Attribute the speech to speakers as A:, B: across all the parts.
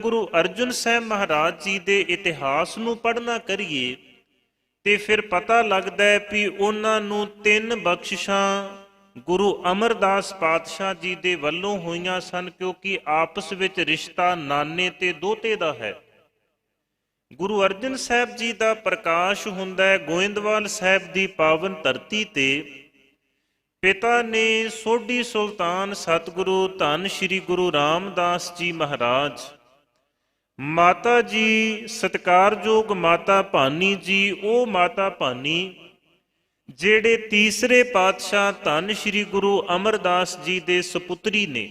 A: ਗੁਰੂ ਅਰਜਨ ਸਾਹਿਬ ਮਹਾਰਾਜ ਜੀ ਦੇ ਇਤਿਹਾਸ ਨੂੰ ਪੜ੍ਹਨਾ ਕਰੀਏ, ਤੇ ਫਿਰ ਪਤਾ ਲੱਗਦਾ ਹੈ ਵੀ ਉਹਨਾਂ ਨੂੰ ਤਿੰਨ ਬਖਸ਼ਿਸ਼ਾਂ ਗੁਰੂ ਅਮਰਦਾਸ ਪਾਤਸ਼ਾਹ ਜੀ ਦੇ ਵੱਲੋਂ ਹੋਈਆਂ ਸਨ, ਕਿਉਂਕਿ ਆਪਸ ਵਿੱਚ ਰਿਸ਼ਤਾ ਨਾਨੇ ਤੇ ਦੋਤੇ ਦਾ ਹੈ। ਗੁਰੂ ਅਰਜਨ ਸਾਹਿਬ ਜੀ ਦਾ ਪ੍ਰਕਾਸ਼ ਹੁੰਦਾ ਹੈ ਗੋਇੰਦਵਾਲ ਸਾਹਿਬ ਦੀ ਪਾਵਨ ਧਰਤੀ ਤੇ। ਪਿਤਾ ਨੇ ਸੋਢੀ ਸੁਲਤਾਨ ਸਤਿਗੁਰੂ ਧੰਨ ਸ੍ਰੀ ਗੁਰੂ ਰਾਮਦਾਸ ਜੀ ਮਹਾਰਾਜ ਮਾਤਾ ਜੀ, ਸਤਕਾਰਯੋਗ ਮਾਤਾ ਭਾਨੀ ਜੀ, ਉਹ ਮਾਤਾ ਭਾਨੀ, ਜਿਹੜੇ ਤੀਸਰੇ ਪਾਤਸ਼ਾਹ ਧੰਨ ਸ੍ਰੀ ਗੁਰੂ ਅਮਰਦਾਸ ਜੀ ਦੇ ਸੁਪੁੱਤਰੀ ਨੇ,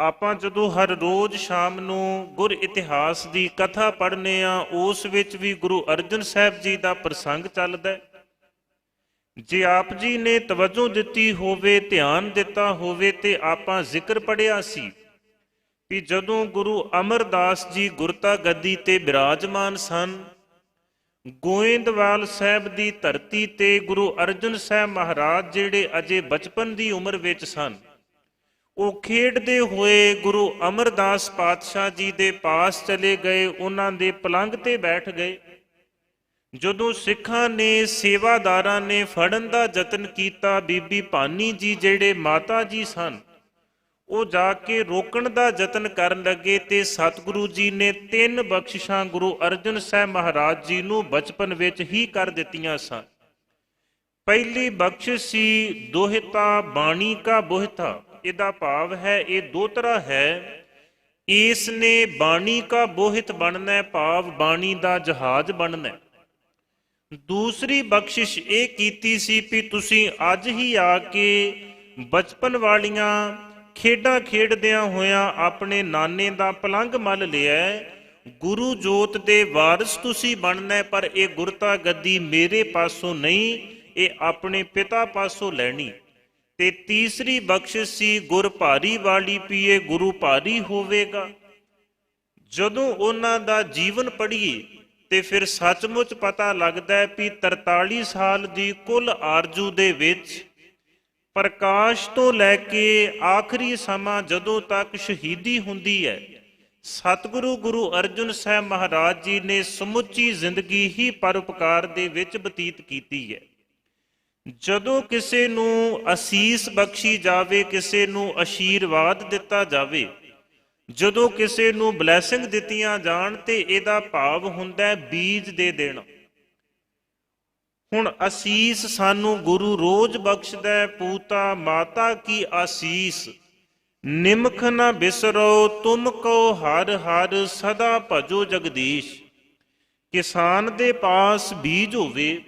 A: ਆਪਾਂ ਜਦੋਂ ਹਰ ਰੋਜ਼ ਸ਼ਾਮ ਨੂੰ ਗੁਰ ਇਤਿਹਾਸ ਦੀ ਕਥਾ ਪੜ੍ਹਨੇ ਆ, ਉਸ ਵਿੱਚ ਵੀ ਗੁਰੂ ਅਰਜਨ ਸਾਹਿਬ ਜੀ ਦਾ ਪ੍ਰਸੰਗ ਚੱਲਦਾ ਜੇ ਆਪ ਜੀ ਨੇ ਤਵੱਜੋ ਦਿੱਤੀ ਹੋਵੇ, ਧਿਆਨ ਦਿੱਤਾ ਹੋਵੇ ਤੇ ਆਪਾਂ ਜ਼ਿਕਰ ਪੜਿਆ ਸੀ ਵੀ ਜਦੋਂ ਗੁਰੂ ਅਮਰਦਾਸ ਜੀ ਗੁਰਤਾ ਗੱਦੀ ਤੇ ਬਿਰਾਜਮਾਨ ਸਨ, ਗੋਇੰਦਵਾਲ ਸਾਹਿਬ ਦੀ ਧਰਤੀ ਤੇ ਗੁਰੂ ਅਰਜਨ ਸਾਹਿਬ ਮਹਾਰਾਜ ਜਿਹੜੇ ਅਜੇ ਬਚਪਨ ਦੀ ਉਮਰ ਵਿੱਚ ਸਨ, ਉਹ ਖੇਡਦੇ ਹੋਏ ਗੁਰੂ ਅਮਰਦਾਸ ਪਾਤਸ਼ਾਹ ਜੀ ਦੇ ਪਾਸ ਚਲੇ ਗਏ, ਉਹਨਾਂ ਦੇ ਪਲੰਗ ਤੇ ਬੈਠ ਗਏ। ਜਦੋਂ ਸਿੱਖਾਂ ਨੇ, ਸੇਵਾਦਾਰਾਂ ਨੇ ਫੜਨ ਦਾ ਯਤਨ ਕੀਤਾ, ਬੀਬੀ ਭਾਨੀ ਜੀ ਜਿਹੜੇ ਮਾਤਾ ਜੀ ਸਨ ਉਹ ਜਾ ਕੇ ਰੋਕਣ ਦਾ ਯਤਨ ਕਰਨ ਲੱਗੇ ਤੇ ਸਤਿਗੁਰੂ ਜੀ ਨੇ ਤਿੰਨ ਬਖਸ਼ਿਸ਼ਾਂ ਗੁਰੂ ਅਰਜਨ ਸਾਹਿਬ ਮਹਾਰਾਜ ਜੀ ਨੂੰ ਬਚਪਨ ਵਿੱਚ ਹੀ ਕਰ ਦਿੱਤੀਆਂ ਸਨ। ਪਹਿਲੀ ਬਖਸ਼ਿਸ਼ ਸੀ, ਦੋਹਿਤਾ ਬਾਣੀ ਕਾ ਬੋਹਿਤਾ। ਇਹਦਾ ਭਾਵ ਹੈ, ਇਹ ਦੋ ਤਰ੍ਹਾਂ ਹੈ। ਇਸ ਨੇ ਬਾਣੀ ਕਾ ਬੋਹਿਤ ਬਣਨਾ ਹੈ ਭਾਵ ਬਾਣੀ ਦਾ ਜਹਾਜ਼ ਬਣਨਾ। ਹੈ ਦੂਸਰੀ ਬਖਸ਼ਿਸ਼ ਇਹ ਕੀਤੀ ਸੀ ਵੀ ਤੁਸੀਂ ਅੱਜ ਹੀ ਆ ਕੇ ਬਚਪਨ ਵਾਲੀਆਂ ਖੇਡਾਂ ਖੇਡਦਿਆਂ ਹੋਇਆਂ ਆਪਣੇ ਨਾਨੇ ਦਾ ਪਲੰਗ ਮੱਲ ਲਿਆ ਗੁਰੂ ਜੋਤ ਦੇ ਵਾਰਿਸ ਤੁਸੀਂ ਬਣਨਾ ਪਰ ਇਹ ਗੁਰਤਾ ਗੱਦੀ ਮੇਰੇ ਪਾਸੋਂ ਨਹੀਂ, ਇਹ ਆਪਣੇ ਪਿਤਾ ਪਾਸੋਂ ਲੈਣੀ। ਤੇ ਤੀਸਰੀ ਬਖਸ਼ਿਸ਼ ਸੀ, ਗੁਰ ਭਾਰੀ ਵਾਲੀ ਪੀਏ, ਗੁਰੂ ਭਾਰੀ ਹੋਵੇਗਾ। ਜਦੋਂ ਉਹਨਾਂ ਦਾ ਜੀਵਨ ਪੜ੍ਹੀਏ, ਤੇ ਫਿਰ ਸੱਚਮੁੱਚ ਪਤਾ ਲੱਗਦਾ ਹੈ ਵੀ 43 ਸਾਲ ਦੀ ਕੁੱਲ ਆਰਜੂ ਦੇ ਵਿੱਚ ਪ੍ਰਕਾਸ਼ ਤੋਂ ਲੈ ਕੇ ਆਖਰੀ ਸਮਾਂ ਜਦੋਂ ਤੱਕ ਸ਼ਹੀਦੀ ਹੁੰਦੀ ਹੈ, ਸਤਿਗੁਰੂ ਗੁਰੂ ਅਰਜਨ ਸਾਹਿਬ ਮਹਾਰਾਜ ਜੀ ਨੇ ਸਮੁੱਚੀ ਜ਼ਿੰਦਗੀ ਹੀ ਪਰਉਪਕਾਰ ਦੇ ਵਿੱਚ ਬਤੀਤ ਕੀਤੀ ਹੈ। ਜਦੋਂ ਕਿਸੇ ਨੂੰ ਅਸੀਸ ਬਖਸ਼ੀ ਜਾਵੇ, ਕਿਸੇ ਨੂੰ ਅਸ਼ੀਰਵਾਦ ਦਿੱਤਾ ਜਾਵੇ, ਜਦੋਂ ਕਿਸੇ ਨੂੰ ਬਲੇਸਿੰਗ ਦਿੱਤੀਆਂ ਜਾਣ ਤੇ ਇਹਦਾ ਭਾਵ ਹੁੰਦਾ ਹੈ ਬੀਜ ਦੇ ਦੇਣਾ। ਹੁਣ ਅਸੀਸ ਸਾਨੂੰ ਗੁਰੂ ਰੋਜ਼ ਬਖਸ਼ਦਾ ਹੈ, ਪੂਤਾ ਮਾਤਾ ਕੀ ਆਸੀਸ ਨਿਮਖ ਨਾ ਬਿਸਰੋ, ਤੁਮ ਕੋ ਹਰ ਹਰ ਸਦਾ ਭਜੋ ਜਗਦੀਸ਼। ਕਿਸਾਨ ਦੇ ਪਾਸ ਬੀਜ ਹੋਵੇ,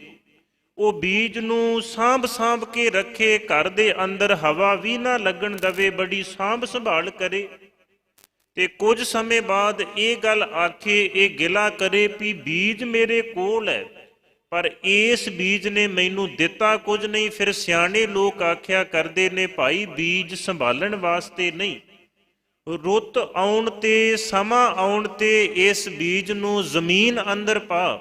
A: ਉਹ ਬੀਜ ਨੂੰ ਸਾਂਭ ਸਾਂਭ ਕੇ ਰੱਖੇ, ਘਰ ਦੇ ਅੰਦਰ ਹਵਾ ਵੀ ਨਾ ਲੱਗਣ ਦਵੇ, ਬੜੀ ਸਾਂਭ ਸੰਭਾਲ ਕਰੇ। ਤੇ ਕੁਝ ਸਮੇਂ ਬਾਅਦ ਇਹ ਗੱਲ ਆਖੇ, ਇਹ ਗਿਲਾ ਕਰੇ ਵੀ ਬੀਜ ਮੇਰੇ ਕੋਲ ਹੈ। ਪਰ ਇਸ ਬੀਜ ਨੇ ਮੈਨੂੰ ਦਿੱਤਾ ਕੁਝ ਨਹੀਂ, ਫਿਰ ਸਿਆਣੇ ਲੋਕ ਆਖਿਆ ਕਰਦੇ ਨੇ, ਭਾਈ, ਬੀਜ ਸੰਭਾਲਣ ਵਾਸਤੇ ਨਹੀਂ। ਰੁੱਤ ਆਉਣ ਤੇ, ਸਮਾਂ ਆਉਣ ਤੇ ਇਸ ਬੀਜ ਨੂੰ ਜ਼ਮੀਨ ਅੰਦਰ ਪਾ।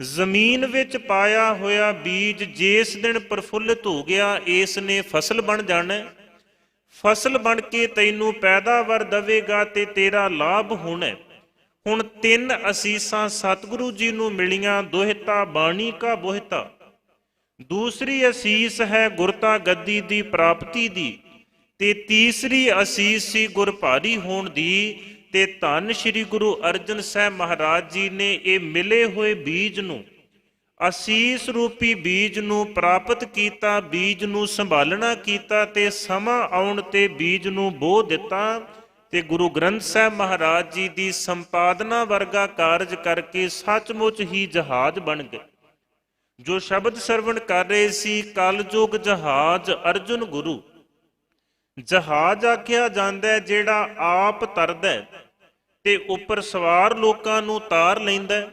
A: ਜ਼ਮੀਨ ਵਿੱਚ ਪਾਇਆ ਹੋਇਆ ਬੀਜ ਜਿਸ ਦਿਨ ਪ੍ਰਫੁੱਲਤ ਹੋ ਗਿਆ, ਇਸ ਨੇ ਫਸਲ ਬਣ ਜਾਣਾ। ਫਸਲ ਬਣ ਕੇ ਤੈਨੂੰ ਪੈਦਾਵਾਰ ਦੇਵੇਗਾ ਤੇ ਤੇਰਾ ਲਾਭ ਹੋਣਾ। ਹੁਣ ਤਿੰਨ ਅਸੀਸਾਂ ਸਤਿਗੁਰੂ ਜੀ ਨੂੰ ਮਿਲੀਆਂ, ਦੋਹਿਤਾ ਬਾਣੀ ਕਾ ਬੋਹਿਤਾ। ਦੂਸਰੀ ਅਸੀਸ ਹੈ ਗੁਰਤਾ ਗੱਦੀ ਦੀ ਪ੍ਰਾਪਤੀ ਦੀ ਤੇ ਤੀਸਰੀ ਅਸੀਸ ਸੀ ਗੁਰ ਹੋਣ ਦੀ ਤੇ ਧੰਨ ਸ੍ਰੀ ਗੁਰੂ ਅਰਜਨ ਸਾਹਿਬ ਮਹਾਰਾਜ ਜੀ ਨੇ ਇਹ ਮਿਲੇ ਹੋਏ ਬੀਜ ਨੂੰ, ਅਸੀਸ ਰੂਪੀ ਬੀਜ ਨੂੰ ਪ੍ਰਾਪਤ ਕੀਤਾ, ਬੀਜ ਨੂੰ ਸੰਭਾਲਣਾ ਕੀਤਾ ਤੇ ਸਮਾਂ ਆਉਣ ਤੇ ਬੀਜ ਨੂੰ ਬੋ ਦਿੱਤਾ। ਤੇ ਗੁਰੂ ਗ੍ਰੰਥ ਸਾਹਿਬ ਮਹਾਰਾਜ ਜੀ ਦੀ ਸੰਪਾਦਨਾ ਵਰਗਾ ਕਾਰਜ ਕਰਕੇ ਸੱਚਮੁੱਚ ਹੀ ਜਹਾਜ਼ ਬਣ ਗਏ। ਜੋ ਸ਼ਬਦ ਸਰਵਣ ਕਰ ਰਹੇ ਸੀ, ਕਲਯੁਗ ਜਹਾਜ਼, ਅਰਜੁਨ ਗੁਰੂ। ਜਹਾਜ਼ ਆਖਿਆ ਜਾਂਦਾ ਹੈ, ਜਿਹੜਾ ਆਪ ਤਰਦਾ ਹੈ ਤੇ ਉੱਪਰ ਸਵਾਰ ਲੋਕਾਂ ਨੂੰ ਤਾਰ ਲੈਂਦਾ ਹੈ।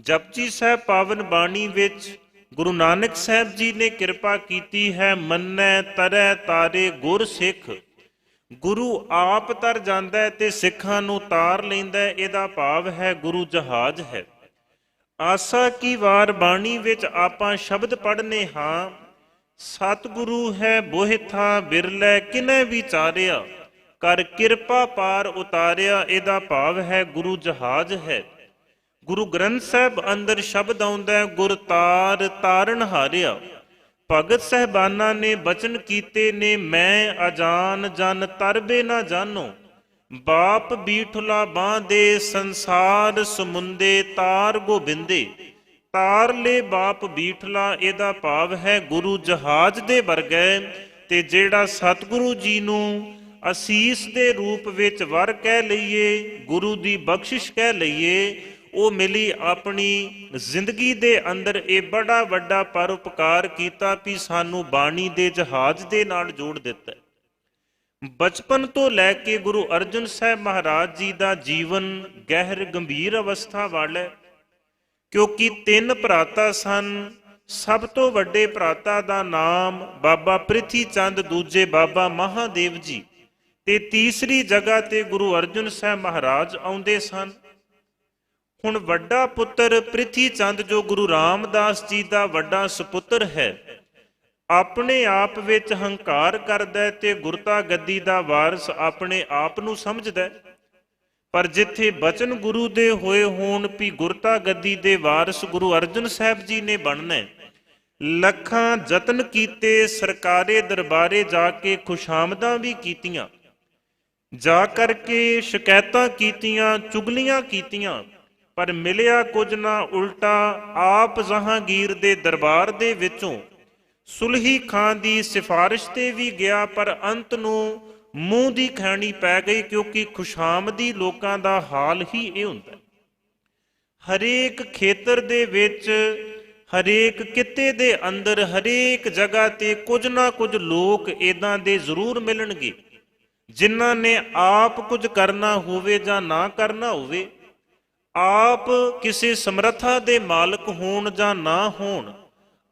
A: ਜਪਜੀ ਸਾਹਿਬ ਪਾਵਨ ਬਾਣੀ ਵਿੱਚ ਗੁਰੂ ਨਾਨਕ ਸਾਹਿਬ ਜੀ ਨੇ ਕਿਰਪਾ ਕੀਤੀ ਹੈ, ਮੰਨੈ ਤਰੈ ਤਾਰੇ ਗੁਰ ਸਿੱਖ। ਗੁਰੂ ਆਪ ਤਰ ਜਾਂਦਾ ਹੈ ਤੇ ਸਿੱਖਾਂ ਨੂੰ ਤਾਰ ਲੈਂਦਾ ਹੈ, ਇਹਦਾ ਭਾਵ ਹੈ ਗੁਰੂ ਜਹਾਜ਼ ਹੈ। ਆਸਾ ਕੀ ਵਾਰ ਬਾਣੀ ਵਿੱਚ ਆਪਾਂ ਸ਼ਬਦ ਪੜ੍ਹਨੇ ਹਾਂ, ਸਤਿਗੁਰੂ ਹੈ ਬੋਹਿਥਾ ਬਿਰਲੇ, ਕਿਨੇ ਵਿਚਾਰਿਆ ਕਰ ਕਿਰਪਾ ਪਾਰ ਉਤਾਰਿਆ, ਇਹਦਾ ਭਾਵ ਹੈ ਗੁਰੂ ਜਹਾਜ਼ ਹੈ। ਗੁਰੂ ਗ੍ਰੰਥ ਸਾਹਿਬ ਅੰਦਰ ਸ਼ਬਦ ਆਉਂਦਾ ਹੈ, ਗੁਰ ਤਾਰ ਤਾਰਨ ਹਾਰਿਆ। ਭਗਤ ਸਹਿਬਾਨਾਂ ਨੇ ਬਚਨ ਕੀਤੇ ਨੇ, ਮੈਂ ਅਜਾਨ ਜਨ, ਤਰਬੇ ਨਾ ਜਾਣੋ ਬਾਪ ਬੀਠਲਾ ਬਾਹ ਦੇ ਸੰਸਾਰ ਸਮੁੰਦੇ, ਤਾਰ ਗੋਬਿੰਦੇ। ਤਾਰ ਲੈ ਬਾਪ ਬੀਠਲਾ, ਇਹਦਾ ਭਾਵ ਹੈ ਗੁਰੂ ਜਹਾਜ਼ ਦੇ ਵਰਗਾ। ਤੇ ਜਿਹੜਾ ਸਤਿਗੁਰੂ ਜੀ ਨੂੰ ਅਸੀਸ ਦੇ ਰੂਪ ਵਿੱਚ ਵਰ ਕਹਿ ਲਈਏ, ਗੁਰੂ ਦੀ ਬਖਸ਼ਿਸ਼ ਕਹਿ ਲਈਏ ਉਹ ਮਿਲੀ ਆਪਣੀ ਜ਼ਿੰਦਗੀ ਦੇ ਅੰਦਰ ਇਹ ਬੜਾ ਵੱਡਾ ਪਰਉਪਕਾਰ ਕੀਤਾ ਵੀ ਸਾਨੂੰ ਬਾਣੀ ਦੇ ਜਹਾਜ਼ ਦੇ ਨਾਲ ਜੋੜ ਦਿੱਤਾ ਬਚਪਨ ਤੋਂ ਲੈ ਕੇ ਗੁਰੂ ਅਰਜਨ ਸਾਹਿਬ ਮਹਾਰਾਜ ਜੀ ਦਾ ਜੀਵਨ ਗਹਿਰ ਗੰਭੀਰ ਅਵਸਥਾ ਵਾਲਾ ਕਿਉਂਕਿ ਤਿੰਨ ਭਰਾਤਾ ਸਨ। ਸਭ ਤੋਂ ਵੱਡੇ ਭਰਾਤਾ ਦਾ ਨਾਮ ਬਾਬਾ ਪ੍ਰਿਥੀ ਚੰਦ ਦੂਜੇ ਬਾਬਾ ਮਹਾਦੇਵ ਜੀ ਤੇ ਤੀਸਰੀ ਜਗ੍ਹਾ ਤੇ ਗੁਰੂ ਅਰਜਨ ਸਾਹਿਬ ਮਹਾਰਾਜ ਆਉਂਦੇ ਸਨ। ਹੁਣ ਵੱਡਾ ਪੁੱਤਰ ਪ੍ਰਿਥੀ ਚੰਦ ਜੋ ਗੁਰੂ ਰਾਮਦਾਸ ਜੀ ਦਾ ਵੱਡਾ ਸੁਪੁੱਤਰ ਹੈ, ਆਪਣੇ ਆਪ ਵਿੱਚ ਹੰਕਾਰ ਕਰਦਾ ਹੈ ਤੇ ਗੁਰਤਾ ਗੱਦੀ ਦਾ ਵਾਰਿਸ ਆਪਣੇ ਆਪ ਨੂੰ ਸਮਝਦਾ ਪਰ ਜਿੱਥੇ ਬਚਨ ਗੁਰੂ ਦੇ ਹੋਏ ਹੋਣ ਵੀ ਗੁਰਤਾ ਗੱਦੀ ਦੇ ਵਾਰਿਸ ਗੁਰੂ ਅਰਜਨ ਸਾਹਿਬ ਜੀ ਨੇ ਬਣਨਾ ਲੱਖਾਂ ਯਤਨ ਕੀਤੇ, ਸਰਕਾਰੇ ਦਰਬਾਰੇ ਜਾ ਕੇ ਖੁਸ਼ਾਮਦਾਂ ਵੀ ਕੀਤੀਆਂ। ਜਾ ਕਰਕੇ ਸ਼ਿਕਾਇਤਾਂ ਕੀਤੀਆਂ, ਚੁਗਲੀਆਂ ਕੀਤੀਆਂ। ਪਰ ਮਿਲਿਆ ਕੁਝ ਨਾ ਉਲਟਾ ਆਪ ਜਹਾਂਗੀਰ ਦੇ ਦਰਬਾਰ ਦੇ ਵਿੱਚੋਂ। ਸੁਲਹੀ ਖਾਨ ਦੀ ਸਿਫਾਰਿਸ਼ ਤੇ ਵੀ ਗਿਆ, ਪਰ ਅੰਤ ਨੂੰ ਮੂੰਹ ਦੀ ਖਾਣੀ ਪੈ ਗਈ ਕਿਉਂਕਿ ਖੁਸ਼ਾਮਦੀ ਲੋਕਾਂ ਦਾ ਹਾਲ ਹੀ ਇਹ ਹੁੰਦਾ ਹਰੇਕ ਖੇਤਰ ਦੇ ਵਿੱਚ, ਹਰੇਕ ਕਿੱਤੇ ਦੇ ਅੰਦਰ, ਹਰੇਕ ਜਗ੍ਹਾ ਤੇ ਕੁਝ ਨਾ ਕੁਝ ਲੋਕ ਇਦਾਂ ਦੇ ਜ਼ਰੂਰ ਮਿਲਣਗੇ, ਜਿਨ੍ਹਾਂ ਨੇ ਆਪ ਕੁਝ ਕਰਨਾ ਹੋਵੇ ਜਾਂ ਨਾ ਕਰਨਾ ਹੋਵੇ। ਆਪ ਕਿਸੇ ਸਮਰੱਥਾ ਦੇ ਮਾਲਕ ਹੋਣ ਜਾਂ ਨਾ ਹੋਣ,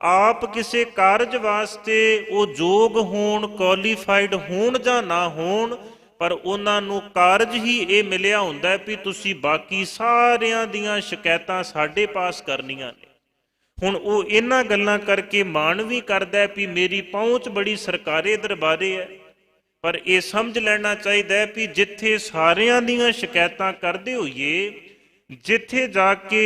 A: ਆਪ ਕਿਸੇ ਕਾਰਜ ਵਾਸਤੇ ਉਹ ਯੋਗ ਹੋਣ ਕੁਆਲੀਫਾਈਡ ਹੋਣ ਜਾਂ ਨਾ ਹੋਣ, ਪਰ ਉਹਨਾਂ ਨੂੰ ਕਾਰਜ ਹੀ ਇਹ ਮਿਲਿਆ ਹੁੰਦਾ ਵੀ ਤੁਸੀਂ ਬਾਕੀ ਸਾਰਿਆਂ ਦੀਆਂ ਸ਼ਿਕਾਇਤਾਂ ਸਾਡੇ ਪਾਸ ਕਰਨੀਆਂ ਨੇ। ਹੁਣ ਉਹ ਇਹਨਾਂ ਗੱਲਾਂ ਕਰਕੇ ਮਾਣ ਵੀ ਕਰਦਾ ਵੀ ਮੇਰੀ ਪਹੁੰਚ ਬੜੀ ਸਰਕਾਰੇ ਦਰਬਾਰੇ ਹੈ, ਪਰ ਇਹ ਸਮਝ ਲੈਣਾ ਚਾਹੀਦਾ ਹੈ ਵੀ ਜਿੱਥੇ ਸਾਰਿਆਂ ਦੀਆਂ ਸ਼ਿਕਾਇਤਾਂ ਕਰਦੇ ਹੋਈਏ ਜਿੱਥੇ ਜਾ ਕੇ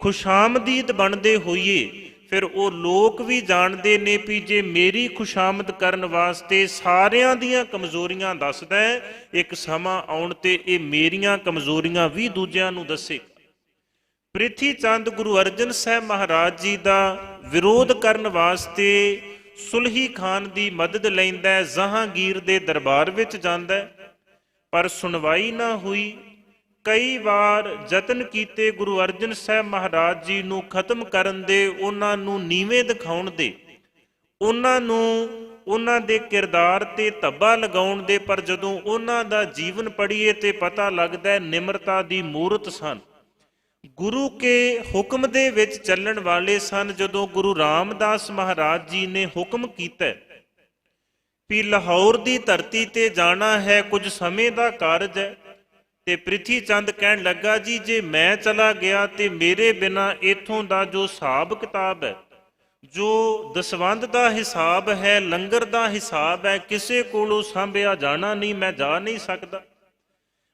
A: ਖੁਸ਼ਾਮਦੀਦ ਬਣਦੇ ਹੋਈਏ, ਫਿਰ ਉਹ ਲੋਕ ਵੀ ਜਾਣਦੇ ਨੇ ਵੀ ਜੇ ਮੇਰੀ ਖੁਸ਼ਾਮਦ ਕਰਨ ਵਾਸਤੇ ਸਾਰਿਆਂ ਦੀਆਂ ਕਮਜ਼ੋਰੀਆਂ ਦੱਸਦਾ ਇੱਕ ਸਮਾਂ ਆਉਣ ਤੇ ਇਹ ਮੇਰੀਆਂ ਕਮਜ਼ੋਰੀਆਂ ਵੀ ਦੂਜਿਆਂ ਨੂੰ ਦੱਸੇ। ਪ੍ਰਿਥੀ ਚੰਦ ਗੁਰੂ ਅਰਜਨ ਸਾਹਿਬ ਮਹਾਰਾਜ ਜੀ ਦਾ ਵਿਰੋਧ ਕਰਨ ਵਾਸਤੇ ਸੁਲਹੀ ਖਾਨ ਦੀ ਮਦਦ ਲੈਂਦਾ ਜਹਾਂਗੀਰ ਦੇ ਦਰਬਾਰ ਵਿੱਚ ਜਾਂਦਾ ਪਰ ਸੁਣਵਾਈ ਨਾ ਹੋਈ ਕਈ ਵਾਰ ਯਤਨ ਕੀਤੇ ਗੁਰੂ ਅਰਜਨ ਸਾਹਿਬ ਮਹਾਰਾਜ ਜੀ ਨੂੰ ਖਤਮ ਕਰਨ ਦੇ, ਉਹਨਾਂ ਨੂੰ ਨੀਵੇਂ ਦਿਖਾਉਣ ਦੇ, ਉਹਨਾਂ ਨੂੰ ਉਹਨਾਂ ਦੇ ਕਿਰਦਾਰ ਤੇ ਧੱਬਾ ਲਗਾਉਣ ਦੇ, ਪਰ ਜਦੋਂ ਉਹਨਾਂ ਦਾ ਜੀਵਨ ਪੜ੍ਹੀਏ ਤੇ ਪਤਾ ਲੱਗਦਾ ਹੈ ਨਿਮਰਤਾ ਦੀ ਮੂਰਤ ਸਨ। ਗੁਰੂ ਕੇ ਹੁਕਮ ਦੇ ਵਿੱਚ ਚੱਲਣ ਵਾਲੇ ਸਨ ਜਦੋਂ ਗੁਰੂ ਰਾਮਦਾਸ ਮਹਾਰਾਜ ਜੀ ਨੇ ਹੁਕਮ ਕੀਤਾ ਵੀ ਲਾਹੌਰ ਦੀ ਧਰਤੀ ਤੇ ਜਾਣਾ ਹੈ, ਕੁਝ ਸਮੇਂ ਦਾ ਕਾਰਜ ਹੈ। ਤੇ ਪ੍ਰਿਥੀ ਚੰਦ ਕਹਿਣ ਲੱਗਾ, ਜੀ, ਜੇ ਮੈਂ ਚਲਾ ਗਿਆ ਤੇ ਮੇਰੇ ਬਿਨਾ ਇਥੋਂ ਦਾ ਜੋ ਹਿਸਾਬ ਕਿਤਾਬ ਹੈ, ਜੋ ਦਸਵੰਦ ਦਾ ਹਿਸਾਬ ਹੈ, ਲੰਗਰ ਦਾ ਹਿਸਾਬ ਹੈ, ਕਿਸੇ ਕੋਲੋਂ ਸੰਭਿਆ ਜਾਣਾ ਨਹੀਂ, ਮੈਂ ਜਾ ਨਹੀਂ ਸਕਦਾ।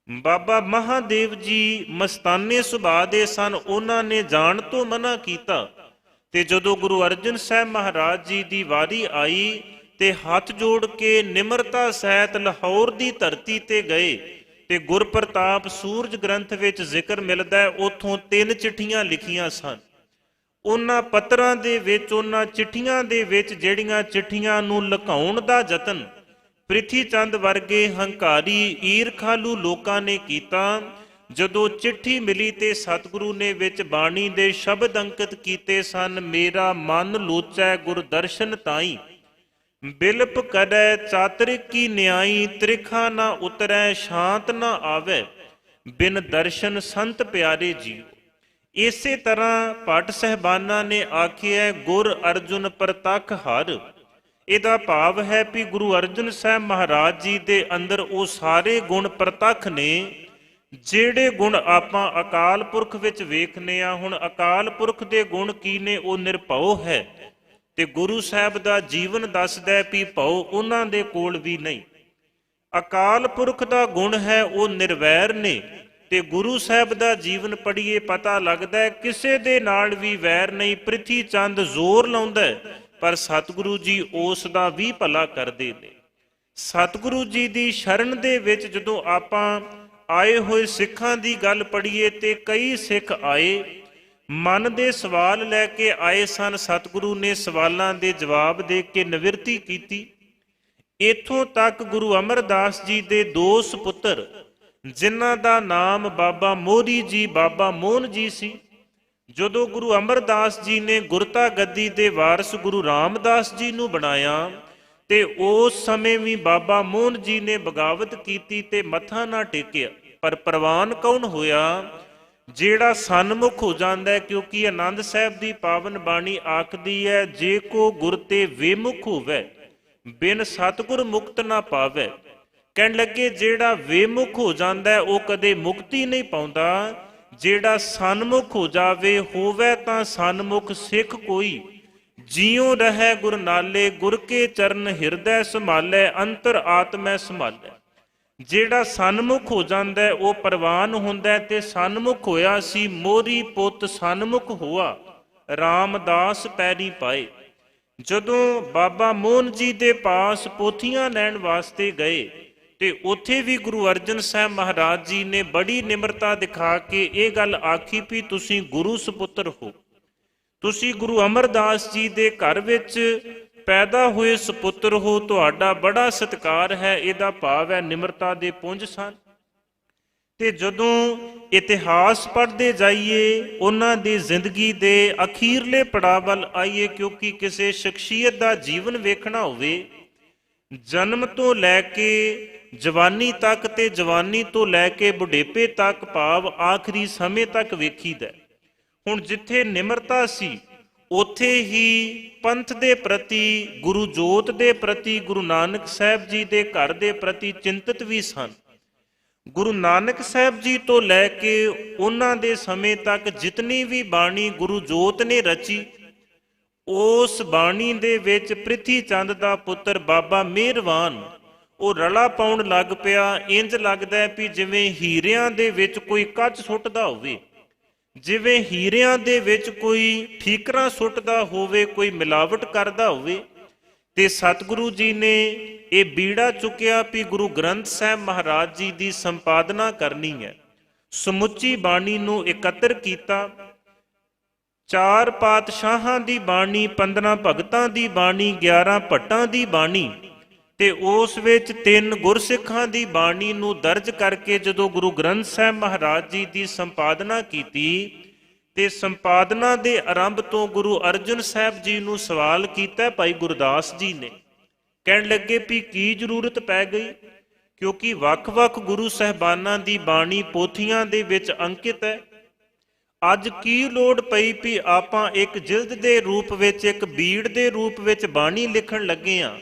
A: ਬਾਬਾ ਮਹਾਦੇਵ ਜੀ ਮਸਤਾਨੇ ਸੁਭਾਅ ਦੇ ਸਨ, ਉਹਨਾਂ ਨੇ ਜਾਣ ਤੋਂ ਮਨਾ ਕੀਤਾ ਤੇ ਜਦੋਂ ਗੁਰੂ ਅਰਜਨ ਸਾਹਿਬ ਮਹਾਰਾਜ ਜੀ ਦੀ ਵਾਰੀ ਆਈ ਤੇ ਹੱਥ ਜੋੜ ਕੇ ਨਿਮਰਤਾ ਸਹਿਤ ਲਾਹੌਰ ਦੀ ਧਰਤੀ ਤੇ ਗਏ ਤੇ ਗੁਰਪ੍ਰਤਾਪ ਸੂਰਜ ਗ੍ਰੰਥ ਵਿੱਚ ਜ਼ਿਕਰ ਮਿਲਦਾ ਹੈ, ਉਥੋਂ ਤਿੰਨ ਚਿੱਠੀਆਂ ਲਿਖੀਆਂ ਸਨ। ਉਹਨਾਂ ਪੱਤਰਾਂ ਦੇ ਵਿੱਚ, ਉਹਨਾਂ ਚਿੱਠੀਆਂ ਦੇ ਵਿੱਚ ਜਿਹੜੀਆਂ ਚਿੱਠੀਆਂ ਨੂੰ ਲੁਕਾਉਣ ਦਾ ਯਤਨ ਪ੍ਰਿਥੀ ਚੰਦ ਵਰਗੇ ਹੰਕਾਰੀ, ਈਰਖਾਲੂ ਲੋਕਾਂ ਨੇ ਕੀਤਾ, ਜਦੋਂ ਚਿੱਠੀ ਮਿਲੀ ਤੇ ਸਤਿਗੁਰੂ ਨੇ ਵਿੱਚ ਬਾਣੀ ਦੇ ਸ਼ਬਦ ਅੰਕਿਤ ਕੀਤੇ ਸਨ, ਮੇਰਾ ਮਨ ਲੋਚੈ ਗੁਰਦਰਸ਼ਨ ਤਾਈ। ਬਿਲਪ ਕਦੈ ਚਾਤਰਿਕ ਕੀ ਨਿਆਈ, ਤ੍ਰਿਖਾ ਨਾ ਉਤਰੈ, ਸ਼ਾਂਤ ਨਾ ਆਵੇ, ਬਿਨ ਦਰਸ਼ਨ ਸੰਤ ਪਿਆਰੇ ਜੀਓ। ਇਸੇ ਤਰ੍ਹਾਂ ਭੱਟ ਸਹਿਬਾਨਾਂ ਨੇ ਆਖਿਆ ਗੁਰ ਅਰਜੁਨ ਪ੍ਰਤੱਖ ਹਰ। ਇਹਦਾ ਭਾਵ ਹੈ ਕਿ ਗੁਰੂ ਅਰਜਨ ਸਾਹਿਬ ਮਹਾਰਾਜ ਜੀ ਦੇ ਅੰਦਰ ਉਹ ਸਾਰੇ ਗੁਣ ਪ੍ਰਤੱਖ ਨੇ, ਜਿਹੜੇ ਗੁਣ ਆਪਾਂ ਅਕਾਲ ਪੁਰਖ ਵਿੱਚ ਵੇਖਨੇ ਆ, ਹੁਣ ਅਕਾਲ ਪੁਰਖ ਦੇ ਗੁਣ ਕੀ ਨੇ, ਉਹ ਨਿਰਭਉ ਹੈ। ਤੇ ਗੁਰੂ ਸਾਹਿਬ ਦਾ ਜੀਵਨ ਦੱਸਦਾ ਹੈ ਵੀ ਭਉ ਉਹਨਾਂ ਦੇ ਕੋਲ ਵੀ ਨਹੀਂ। ਅਕਾਲ ਪੁਰਖ ਦਾ ਗੁਣ ਹੈ, ਉਹ ਨਿਰਵੈਰ ਨੇ ਤੇ ਗੁਰੂ ਸਾਹਿਬ ਦਾ ਜੀਵਨ ਪੜ੍ਹੀਏ ਪਤਾ ਲੱਗਦਾ ਹੈ, ਕਿਸੇ ਦੇ ਨਾਲ ਵੀ ਵੈਰ ਨਹੀਂ, ਪ੍ਰਿਥੀ ਚੰਦ ਜ਼ੋਰ ਲਾਉਂਦਾ ਪਰ ਸਤਿਗੁਰੂ ਜੀ ਉਸ ਦਾ ਵੀ ਭਲਾ ਕਰਦੇ ਨੇ। ਸਤਿਗੁਰੂ ਜੀ ਦੀ ਸ਼ਰਨ ਦੇ ਵਿੱਚ ਜਦੋਂ ਆਪਾਂ ਆਏ ਹੋਏ ਸਿੱਖਾਂ ਦੀ ਗੱਲ ਪੜ੍ਹੀਏ ਤੇ ਕਈ ਸਿੱਖ ਆਏ ਮਨ ਦੇ ਸਵਾਲ ਲੈ ਕੇ ਆਏ ਸਨ, ਸਤਿਗੁਰੂ ਨੇ ਸਵਾਲਾਂ ਦੇ ਜਵਾਬ ਦੇ ਕੇ ਨਿਵਰਤੀ ਕੀਤੀ। ਇਥੋਂ ਤੱਕ ਗੁਰੂ ਅਮਰਦਾਸ ਜੀ ਦੇ ਦੋ ਸੁਪੁੱਤਰ, ਜਿਨ੍ਹਾਂ ਦਾ ਨਾਮ ਬਾਬਾ ਮੋਰੀ ਜੀ, ਬਾਬਾ ਮੋਹਨ ਜੀ ਸੀ, ਜਦੋਂ ਗੁਰੂ ਅਮਰਦਾਸ ਜੀ ਨੇ ਗੁਰਤਾ ਗੱਦੀ ਦੇ ਵਾਰਿਸ ਗੁਰੂ ਰਾਮਦਾਸ ਜੀ ਨੂੰ ਬਣਾਇਆ, ਤੇ ਉਸ ਸਮੇਂ ਵੀ ਬਾਬਾ ਮੋਹਨ ਜੀ ਨੇ ਬਗਾਵਤ ਕੀਤੀ ਤੇ ਮੱਥਾ ਨਾ ਟੇਕਿਆ। ਪਰ ਪ੍ਰਵਾਨ ਕੌਣ ਹੋਇਆ? ਜਿਹੜਾ ਸਨਮੁਖ ਹੋ ਜਾਂਦਾ ਹੈ ਕਿਉਂਕਿ ਆਨੰਦ ਸਾਹਿਬ ਦੀ ਪਾਵਨ ਬਾਣੀ ਆਖਦੀ ਹੈ ਜੇ ਕੋ ਗੁਰ ਤੇ ਵਿਮੁਖ ਹੋਵੇ ਬਿਨ ਸਤਗੁਰ ਮੁਕਤ ਨਾ ਪਾਵੇ। ਕਹਿਣ ਲੱਗੇ ਜਿਹੜਾ ਵਿਮੁਖ ਹੋ ਜਾਂਦਾ ਹੈ, ਉਹ ਕਦੇ ਮੁਕਤੀ ਨਹੀਂ ਪਾਉਂਦਾ। ਜਿਹੜਾ ਸਨਮੁਖ ਹੋ ਜਾਵੇ ਹੋਵੇ ਤਾਂ ਸਨਮੁਖ ਸਿੱਖ ਕੋਈ। ਜਿਉ ਰਹੈ ਗੁਰ ਨਾਲੇ ਗੁਰ ਕੇ ਚਰਨ ਹਿਰਦੈ ਸੰਭਾਲੇ ਅੰਤਰ ਆਤਮੈ ਸੰਭਾਲੇ। ਜਿਹੜਾ ਸਨਮੁਖ ਹੋ ਜਾਂਦਾ ਉਹ ਪ੍ਰਵਾਨ ਹੁੰਦਾ ਤੇ ਸਨਮੁਖ ਹੋਇਆ ਸੀ, ਮੋਰੀ ਪੁੱਤ ਸਨਮੁਖ ਹੋਆ, ਰਾਮਦਾਸ ਪੈਰੀ ਪਾਏ। ਜਦੋਂ ਬਾਬਾ ਮੋਹਨ ਜੀ ਦੇ ਪਾਸ ਪੋਥੀਆਂ ਲੈਣ ਵਾਸਤੇ ਗਏ ਤੇ ਉੱਥੇ ਵੀ ਗੁਰੂ ਅਰਜਨ ਸਾਹਿਬ ਮਹਾਰਾਜ ਜੀ ਨੇ ਬੜੀ ਨਿਮਰਤਾ ਦਿਖਾ ਕੇ ਇਹ ਗੱਲ ਆਖੀ ਵੀ ਤੁਸੀਂ ਗੁਰੂ ਸੁਪੁੱਤਰ ਹੋ। ਤੁਸੀਂ ਗੁਰੂ ਅਮਰਦਾਸ ਜੀ ਦੇ ਘਰ ਵਿੱਚ ਪੈਦਾ ਹੋਏ ਸੁਪੁੱਤਰ ਹੋ, ਤੁਹਾਡਾ ਬੜਾ ਸਤਿਕਾਰ ਹੈ, ਇਹਦਾ ਭਾਵ ਹੈ ਨਿਮਰਤਾ ਦੇ ਪੁੰਜ ਸਨ। ਤੇ ਜਦੋਂ ਇਤਿਹਾਸ ਪੜ੍ਹਦੇ ਜਾਈਏ, ਉਹਨਾਂ ਦੀ ਜ਼ਿੰਦਗੀ ਦੇ ਅਖੀਰਲੇ ਪੜਾਅ ਵੱਲ ਆਈਏ, ਕਿਉਂਕਿ ਕਿਸੇ ਸ਼ਖਸੀਅਤ ਦਾ ਜੀਵਨ ਵੇਖਣਾ ਹੋਵੇ, ਜਨਮ ਤੋਂ ਲੈ ਕੇ ਜਵਾਨੀ ਤੱਕ ਤੇ ਜਵਾਨੀ ਤੋਂ ਲੈ ਕੇ ਬੁਢੇਪੇ ਤੱਕ ਭਾਵ ਆਖਰੀ ਸਮੇਂ ਤੱਕ ਵੇਖੀਦਾ ਹੁਣ ਜਿੱਥੇ ਨਿਮਰਤਾ ਸੀ ਉਥੇ ਹੀ ਪੰਥ ਦੇ ਪ੍ਰਤੀ, ਗੁਰੂ ਜੋਤ ਦੇ ਪ੍ਰਤੀ, ਗੁਰੂ ਨਾਨਕ ਸਾਹਿਬ ਜੀ ਦੇ ਘਰ ਦੇ ਪ੍ਰਤੀ ਚਿੰਤਤ ਵੀ ਸਨ। ਗੁਰੂ ਨਾਨਕ ਸਾਹਿਬ ਜੀ ਤੋਂ ਲੈ ਕੇ ਉਹਨਾਂ ਦੇ ਸਮੇਂ ਤੱਕ ਜਿਤਨੀ ਵੀ ਬਾਣੀ ਗੁਰੂ ਜੋਤ ਨੇ ਰਚੀ, ਉਸ ਬਾਣੀ ਦੇ ਵਿੱਚ ਪ੍ਰਿਥੀ ਚੰਦ ਦਾ ਪੁੱਤਰ ਬਾਬਾ ਮਿਹਰਵਾਨ, ਉਹ ਰਲਾ ਪਾਉਣ ਲੱਗ ਪਿਆ। ਇੰਜ ਲੱਗਦਾ ਵੀ ਜਿਵੇਂ ਹੀਰਿਆਂ ਦੇ ਵਿੱਚ ਕੋਈ ਕੱਚ ਸੁੱਟਦਾ ਹੋਵੇ। ਜਿਵੇਂ ਹੀਰਿਆਂ ਦੇ ਵਿੱਚ ਕੋਈ ਠੀਕਰਾ ਸੁੱਟਦਾ ਹੋਵੇ, ਕੋਈ ਮਿਲਾਵਟ ਕਰਦਾ ਹੋਵੇ, ਤੇ ਸਤਿਗੁਰੂ ਜੀ ਨੇ ਇਹ ਬੀੜਾ ਚੁੱਕਿਆ ਵੀ ਗੁਰੂ ਗ੍ਰੰਥ ਸਾਹਿਬ ਮਹਾਰਾਜ ਜੀ ਦੀ ਸੰਪਾਦਨਾ ਕਰਨੀ ਹੈ। ਸਮੁੱਚੀ ਬਾਣੀ ਨੂੰ ਇਕੱਤਰ ਕੀਤਾ। ਚਾਰ ਪਾਤਸ਼ਾਹਾਂ ਦੀ ਬਾਣੀ 15 ਭਗਤਾਂ ਦੀ ਬਾਣੀ 11 ਭੱਟਾਂ ਦੀ ਬਾਣੀ ਤੇ ਉਸ ਵਿੱਚ ਤਿੰਨ ਗੁਰਸਿੱਖਾਂ ਦੀ ਬਾਣੀ ਨੂੰ ਦਰਜ ਕਰਕੇ ਜਦੋਂ ਗੁਰੂ ਗ੍ਰੰਥ ਸਾਹਿਬ ਮਹਾਰਾਜ ਜੀ ਦੀ ਸੰਪਾਦਨਾ ਕੀਤੀ ਤੇ ਸੰਪਾਦਨਾ ਦੇ ਆਰੰਭ ਤੋਂ ਗੁਰੂ ਅਰਜਨ ਸਾਹਿਬ ਜੀ ਨੂੰ ਸਵਾਲ ਕੀਤਾ ਭਾਈ ਗੁਰਦਾਸ ਜੀ ਨੇ। ਕਹਿਣ ਲੱਗੇ ਵੀ ਕੀ ਜ਼ਰੂਰਤ ਪੈ ਗਈ? ਕਿਉਂਕਿ ਵੱਖ-ਵੱਖ ਗੁਰੂ ਸਹਿਬਾਨਾਂ ਦੀ ਬਾਣੀ ਪੋਥੀਆਂ ਦੇ ਵਿੱਚ ਅੰਕਿਤ ਹੈ। ਅੱਜ ਕੀ ਲੋੜ ਪਈ ਵੀ ਆਪਾਂ ਇੱਕ ਜਿਲਦ ਦੇ ਰੂਪ ਵਿੱਚ, ਇੱਕ ਬੀੜ ਦੇ ਰੂਪ ਵਿੱਚ ਬਾਣੀ ਲਿਖਣ ਲੱਗੇ ਆ